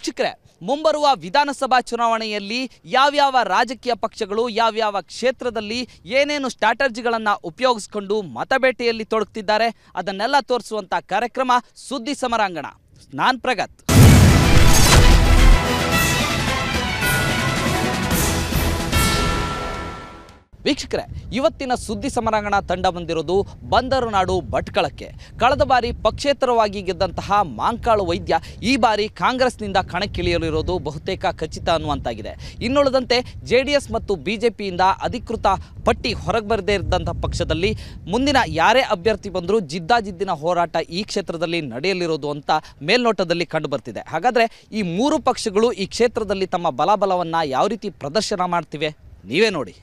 ವೀಕ್ಷಕರೇ ಮುಂಬರುವ ವಿಧಾನಸಭಾ ಚುನಾವಣೆಯಲ್ಲಿ ಯಾವ್ಯಾವ ರಾಜಕೀಯ ಪಕ್ಷಗಳು ಯಾವ್ಯಾವ ಕ್ಷೇತ್ರದಲ್ಲಿ ಏನೇನು ಸ್ಟ್ರಾಟಜಿಗಳನ್ನು ಉಪಯೋಗಿಸ್ಕೊಂಡು ಮತಬೇಟೆಯಲ್ಲಿ ತೊಡಗ್ತಿದ್ದಾರೆ, ಅದನ್ನೆಲ್ಲ ತೋರಿಸುವಂಥ ಕಾರ್ಯಕ್ರಮ ಸುದ್ದಿ ಸಮರಾಂಗಣ. ನಾನ್ ಪ್ರಗತ್. ವೀಕ್ಷಕರೇ, ಇವತ್ತಿನ ಸುದ್ದಿ ಸಮರಾಂಗಣ ತಂಡ ಬಂದಿರೋದು ಬಂದರು ನಾಡು ಭಟ್ಕಳಕ್ಕೆ. ಕಳೆದ ಬಾರಿ ಪಕ್ಷೇತರವಾಗಿ ಗೆದ್ದಂತಹ ಮಾಂಕಾಳು ವೈದ್ಯ ಈ ಬಾರಿ ಕಾಂಗ್ರೆಸ್ನಿಂದ ಕಣಕ್ಕಿಳಿಯಲಿರೋದು ಬಹುತೇಕ ಖಚಿತ ಅನ್ನುವಂತಾಗಿದೆ. ಇನ್ನುಳಿದಂತೆ ಜೆ ಮತ್ತು ಬಿ ಜೆ ಅಧಿಕೃತ ಪಟ್ಟಿ ಹೊರಗೆ ಬರದೇ ಇದ್ದಂಥ ಪಕ್ಷದಲ್ಲಿ ಮುಂದಿನ ಯಾರೇ ಅಭ್ಯರ್ಥಿ ಬಂದರೂ ಜಿದ್ದಾಜಿದ್ದಿನ ಹೋರಾಟ ಈ ಕ್ಷೇತ್ರದಲ್ಲಿ ನಡೆಯಲಿರೋದು ಅಂತ ಮೇಲ್ನೋಟದಲ್ಲಿ ಕಂಡುಬರ್ತಿದೆ. ಹಾಗಾದರೆ ಈ ಮೂರು ಪಕ್ಷಗಳು ಈ ಕ್ಷೇತ್ರದಲ್ಲಿ ತಮ್ಮ ಬಲಾಬಲವನ್ನು ಯಾವ ರೀತಿ ಪ್ರದರ್ಶನ ಮಾಡ್ತಿವೆ? ನೀವೇ ನೋಡಿ.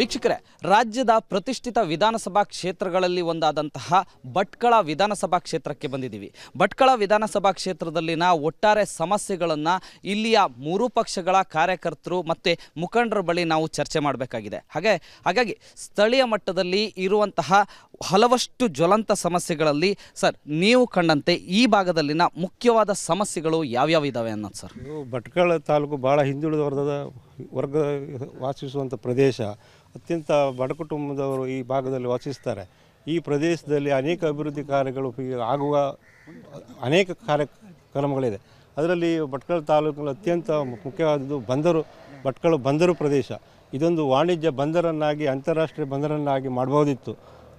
ವೀಕ್ಷಕರೇ ರಾಜ್ಯದ ಪ್ರತಿಷ್ಠಿತ ವಿಧಾನಸಭಾ ಕ್ಷೇತ್ರಗಳಲ್ಲಿ ಒಂದಾದಂತಹ ಭಟ್ಕಳ ವಿಧಾನಸಭಾ ಕ್ಷೇತ್ರಕ್ಕೆ ಬಂದಿದ್ದೀವಿ. ಭಟ್ಕಳ ವಿಧಾನಸಭಾ ಕ್ಷೇತ್ರದಲ್ಲಿನ ಒಟ್ಟಾರೆ ಸಮಸ್ಯೆಗಳನ್ನು ಇಲ್ಲಿಯ ಮೂರು ಪಕ್ಷಗಳ ಕಾರ್ಯಕರ್ತರು ಮತ್ತು ಮುಖಂಡರ ಬಳಿ ನಾವು ಚರ್ಚೆ ಮಾಡಬೇಕಾಗಿದೆ. ಹಾಗೆ, ಹಾಗಾಗಿ ಸ್ಥಳೀಯ ಮಟ್ಟದಲ್ಲಿ ಇರುವಂತಹ ಹಲವಷ್ಟು ಜ್ವಲಂತ ಸಮಸ್ಯೆಗಳಲ್ಲಿ ಸರ್ ನೀವು ಕಂಡಂತೆ ಈ ಭಾಗದಲ್ಲಿನ ಮುಖ್ಯವಾದ ಸಮಸ್ಯೆಗಳು ಯಾವ್ಯಾವ ಇದ್ದಾವೆ ಅನ್ನೋದು ಸರ್? ಭಟ್ಕಳ ತಾಲೂಕು ಭಾಳ ಹಿಂದುಳಿದ ವರ್ಗದ ವರ್ಗ ವಾಸಿಸುವಂಥ ಪ್ರದೇಶ. ಅತ್ಯಂತ ಬಡ ಕುಟುಂಬದವರು ಈ ಭಾಗದಲ್ಲಿ ವಾಸಿಸ್ತಾರೆ. ಈ ಪ್ರದೇಶದಲ್ಲಿ ಅನೇಕ ಅಭಿವೃದ್ಧಿ ಕಾರ್ಯಗಳು ಆಗುವ ಅನೇಕ ಕಾರ್ಯಕ್ರಮಗಳಿದೆ. ಅದರಲ್ಲಿ ಭಟ್ಕಳ ತಾಲೂಕಿನ ಅತ್ಯಂತ ಮುಖ್ಯವಾದದ್ದು ಬಂದರು, ಭಟ್ಕಳ ಬಂದರು ಪ್ರದೇಶ. ಇದೊಂದು ವಾಣಿಜ್ಯ ಬಂದರನ್ನಾಗಿ, ಅಂತಾರಾಷ್ಟ್ರೀಯ ಬಂದರನ್ನಾಗಿ ಮಾಡಬಹುದಿತ್ತು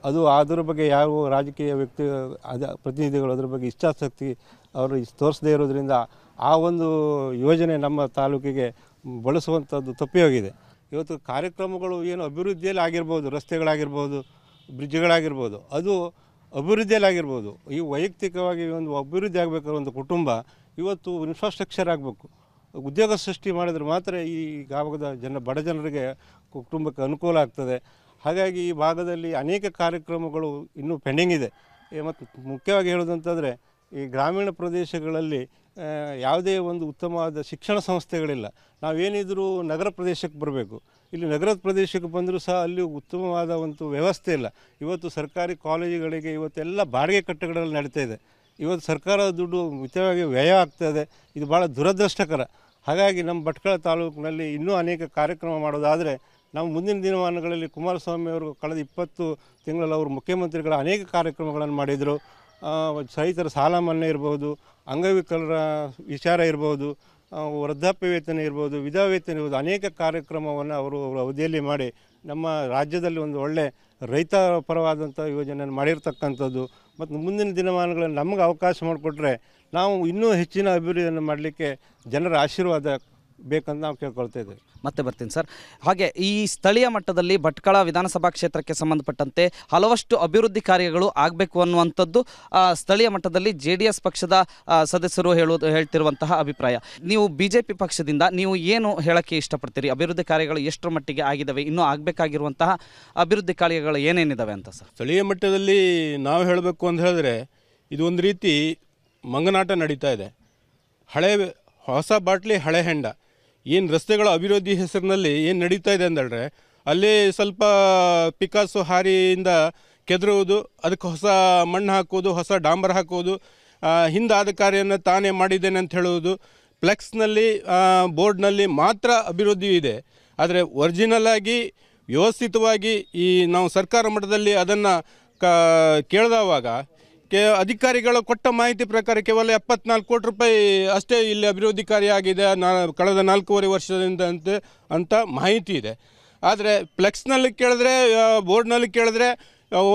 ಅದು ಅದರ ಬಗ್ಗೆ ಯಾವ ರಾಜಕೀಯ ವ್ಯಕ್ತಿ, ಅದ ಪ್ರತಿನಿಧಿಗಳು ಅದರ ಬಗ್ಗೆ ಇಚ್ಛಾಸಕ್ತಿ ಅವರು ತೋರಿಸದೇ ಇರೋದ್ರಿಂದ ಆ ಒಂದು ಯೋಜನೆ ನಮ್ಮ ತಾಲೂಕಿಗೆ ಬಳಸುವಂಥದ್ದು ತಪ್ಪಿ ಹೋಗಿದೆ ಇವತ್ತು ಕಾರ್ಯಕ್ರಮಗಳು ಏನು ಅಭಿವೃದ್ಧಿಯಲ್ಲಿ ಆಗಿರ್ಬೋದು, ರಸ್ತೆಗಳಾಗಿರ್ಬೋದು, ಬ್ರಿಡ್ಜ್ಗಳಾಗಿರ್ಬೋದು, ಅದು ಅಭಿವೃದ್ಧಿಯಲ್ಲಿ ಆಗಿರ್ಬೋದು, ಈ ವೈಯಕ್ತಿಕವಾಗಿ ಒಂದು ಅಭಿವೃದ್ಧಿ ಆಗಬೇಕಾದ ಒಂದು ಕುಟುಂಬ, ಇವತ್ತು ಇನ್ಫ್ರಾಸ್ಟ್ರಕ್ಚರ್ ಆಗಬೇಕು. ಉದ್ಯೋಗ ಸೃಷ್ಟಿ ಮಾಡಿದ್ರೆ ಮಾತ್ರ ಈ ಭಾಗದ ಜನ, ಬಡ ಜನರಿಗೆ ಕುಟುಂಬಕ್ಕೆ ಅನುಕೂಲ ಆಗ್ತದೆ. ಹಾಗಾಗಿ ಈ ಭಾಗದಲ್ಲಿ ಅನೇಕ ಕಾರ್ಯಕ್ರಮಗಳು ಇನ್ನೂ ಪೆಂಡಿಂಗ್ ಇದೆ. ಮತ್ತು ಮುಖ್ಯವಾಗಿ ಹೇಳೋದಂತಂದರೆ, ಈ ಗ್ರಾಮೀಣ ಪ್ರದೇಶಗಳಲ್ಲಿ ಯಾವುದೇ ಒಂದು ಉತ್ತಮವಾದ ಶಿಕ್ಷಣ ಸಂಸ್ಥೆಗಳಿಲ್ಲ. ನಾವೇನಿದ್ರೂ ನಗರ ಪ್ರದೇಶಕ್ಕೆ ಬರಬೇಕು. ಇಲ್ಲಿ ನಗರದ ಪ್ರದೇಶಕ್ಕೆ ಬಂದರೂ ಸಹ ಅಲ್ಲಿ ಉತ್ತಮವಾದ ಒಂದು ವ್ಯವಸ್ಥೆ ಇಲ್ಲ. ಇವತ್ತು ಸರ್ಕಾರಿ ಕಾಲೇಜುಗಳಿಗೆ ಇವತ್ತೆಲ್ಲ ಬಾಡಿಗೆ ಕಟ್ಟಡಗಳಲ್ಲಿ ನಡೀತಾ ಇದೆ. ಇವತ್ತು ಸರ್ಕಾರದ ದುಡ್ಡು ಮಿತವಾಗಿ ವ್ಯಯ ಆಗ್ತದೆ ಇದು. ಭಾಳ ದುರದೃಷ್ಟಕರ. ಹಾಗಾಗಿ ನಮ್ಮ ಭಟ್ಕಳ ತಾಲೂಕಿನಲ್ಲಿ ಇನ್ನೂ ಅನೇಕ ಕಾರ್ಯಕ್ರಮ ಮಾಡೋದಾದರೆ ನಾವು ಮುಂದಿನ ದಿನಮಾನಗಳಲ್ಲಿ ಕುಮಾರಸ್ವಾಮಿ ಅವರು ಕಳೆದ ಇಪ್ಪತ್ತು ತಿಂಗಳಲ್ಲಿ ಅವರು ಮುಖ್ಯಮಂತ್ರಿಗಳ ಅನೇಕ ಕಾರ್ಯಕ್ರಮಗಳನ್ನು ಮಾಡಿದರು. ರೈತರ ಸಾಲ ಮನ್ನಾ ಇರ್ಬೋದು ಅಂಗವಿಕಲರ ವಿಚಾರ ಇರ್ಬೋದು ವೃದ್ಧಾಪ್ಯ ವೇತನ ಇರ್ಬೋದು ವಿಧವಾ ವೇತನ ಇರ್ಬೋದು, ಅನೇಕ ಕಾರ್ಯಕ್ರಮವನ್ನು ಅವರು ಅವರ ಅವಧಿಯಲ್ಲಿ ಮಾಡಿ ನಮ್ಮ ರಾಜ್ಯದಲ್ಲಿ ಒಂದು ಒಳ್ಳೆ ರೈತ ಪರವಾದಂಥ ಯೋಜನೆಯನ್ನು ಮಾಡಿರ್ತಕ್ಕಂಥದ್ದು. ಮತ್ತು ಮುಂದಿನ ದಿನಮಾನಗಳಲ್ಲಿ ನಮಗೆ ಅವಕಾಶ ಮಾಡಿಕೊಟ್ರೆ ನಾವು ಇನ್ನೂ ಹೆಚ್ಚಿನ ಅಭಿವೃದ್ಧಿಯನ್ನು ಮಾಡಲಿಕ್ಕೆ ಜನರ ಆಶೀರ್ವಾದ ಬೇಕಂತ ನಾವು ಕೇಳ್ಕೊಳ್ತಾ ಇದ್ದೇವೆ. ಮತ್ತೆ ಬರ್ತೀನಿ ಸರ್. ಹಾಗೆ ಈ ಸ್ಥಳೀಯ ಮಟ್ಟದಲ್ಲಿ ಭಟ್ಕಳ ವಿಧಾನಸಭಾ ಕ್ಷೇತ್ರಕ್ಕೆ ಸಂಬಂಧಪಟ್ಟಂತೆ ಹಲವಷ್ಟು ಅಭಿವೃದ್ಧಿ ಕಾರ್ಯಗಳು ಆಗಬೇಕು ಅನ್ನುವಂಥದ್ದು ಆ, ಸ್ಥಳೀಯ ಮಟ್ಟದಲ್ಲಿ ಜೆ ಡಿ ಎಸ್ ಪಕ್ಷದ ಆ, ಸದಸ್ಯರು ಹೇಳುವುದು ಹೇಳ್ತಿರುವಂತಹ ಅಭಿಪ್ರಾಯ. ನೀವು ಬಿ ಜೆ ಪಿ ಪಕ್ಷದಿಂದ ನೀವು ಏನು ಹೇಳಕ್ಕೆ ಇಷ್ಟಪಡ್ತೀರಿ? ಅಭಿವೃದ್ಧಿ ಕಾರ್ಯಗಳು ಎಷ್ಟರ ಮಟ್ಟಿಗೆ ಆಗಿದ್ದಾವೆ ಇನ್ನೂ ಆಗಬೇಕಾಗಿರುವಂತಹ ಅಭಿವೃದ್ಧಿ ಕಾರ್ಯಗಳು ಏನೇನಿದ್ದಾವೆ ಅಂತ ಸರ್? ಸ್ಥಳೀಯ ಮಟ್ಟದಲ್ಲಿ ನಾವು ಹೇಳಬೇಕು ಅಂತ ಹೇಳಿದ್ರೆ ಇದು ಒಂದು ರೀತಿ ಮಂಗನಾಟ ನಡೀತಾ ಇದೆ. ಹಳೆ ಹೊಸ ಬಾಟ್ಲಿ ಹಳೆ ಹೆಂಡ. ಏನು ರಸ್ತೆಗಳ ಅಭಿವೃದ್ಧಿ ಹೆಸರಿನಲ್ಲಿ ಏನು ನಡೀತಾ ಇದೆ ಅಂದೇಳಿದ್ರೆ ಅಲ್ಲಿ ಸ್ವಲ್ಪ ಪಿಕಾಸು ಹಾರಿಯಿಂದ ಕೆದರುವುದು, ಅದಕ್ಕೆ ಹೊಸ ಮಣ್ಣು ಹಾಕೋದು ಹೊಸ ಡಾಂಬರ್ ಹಾಕೋದು ಹಿಂದಾದ ಕಾರ್ಯನ ತಾನೇ ಮಾಡಿದ್ದೇನೆ ಅಂತ ಹೇಳುವುದು, ಫ್ಲೆಕ್ಸ್ನಲ್ಲಿ ಬೋರ್ಡ್ನಲ್ಲಿ ಮಾತ್ರ ಅಭಿವೃದ್ಧಿ ಇದೆ. ಆದರೆ ಒರಿಜಿನಲ್ ಆಗಿ, ವ್ಯವಸ್ಥಿತವಾಗಿ ಈ ನಾವು ಸರ್ಕಾರ ಮಟ್ಟದಲ್ಲಿ ಅದನ್ನು ಕ, ಕೇಳಿದವಾಗ ಕೆ ಅಧಿಕಾರಿಗಳು ಕೊಟ್ಟ ಮಾಹಿತಿ ಪ್ರಕಾರ ಕೇವಲ ಎಪ್ಪತ್ನಾಲ್ಕು ಕೋಟಿ ರೂಪಾಯಿ ಅಷ್ಟೇ ಇಲ್ಲಿ ಅಭಿವೃದ್ಧಿ ಕಾರ್ಯ ಆಗಿದೆ ನಾ ಕಳೆದ ನಾಲ್ಕೂವರೆ ವರ್ಷದಿಂದ ಅಂತ ಅಂತ ಮಾಹಿತಿ ಇದೆ. ಆದರೆ ಫ್ಲೆಕ್ಸ್ನಲ್ಲಿ ಕೇಳಿದ್ರೆ ಬೋರ್ಡ್ನಲ್ಲಿ ಕೇಳಿದ್ರೆ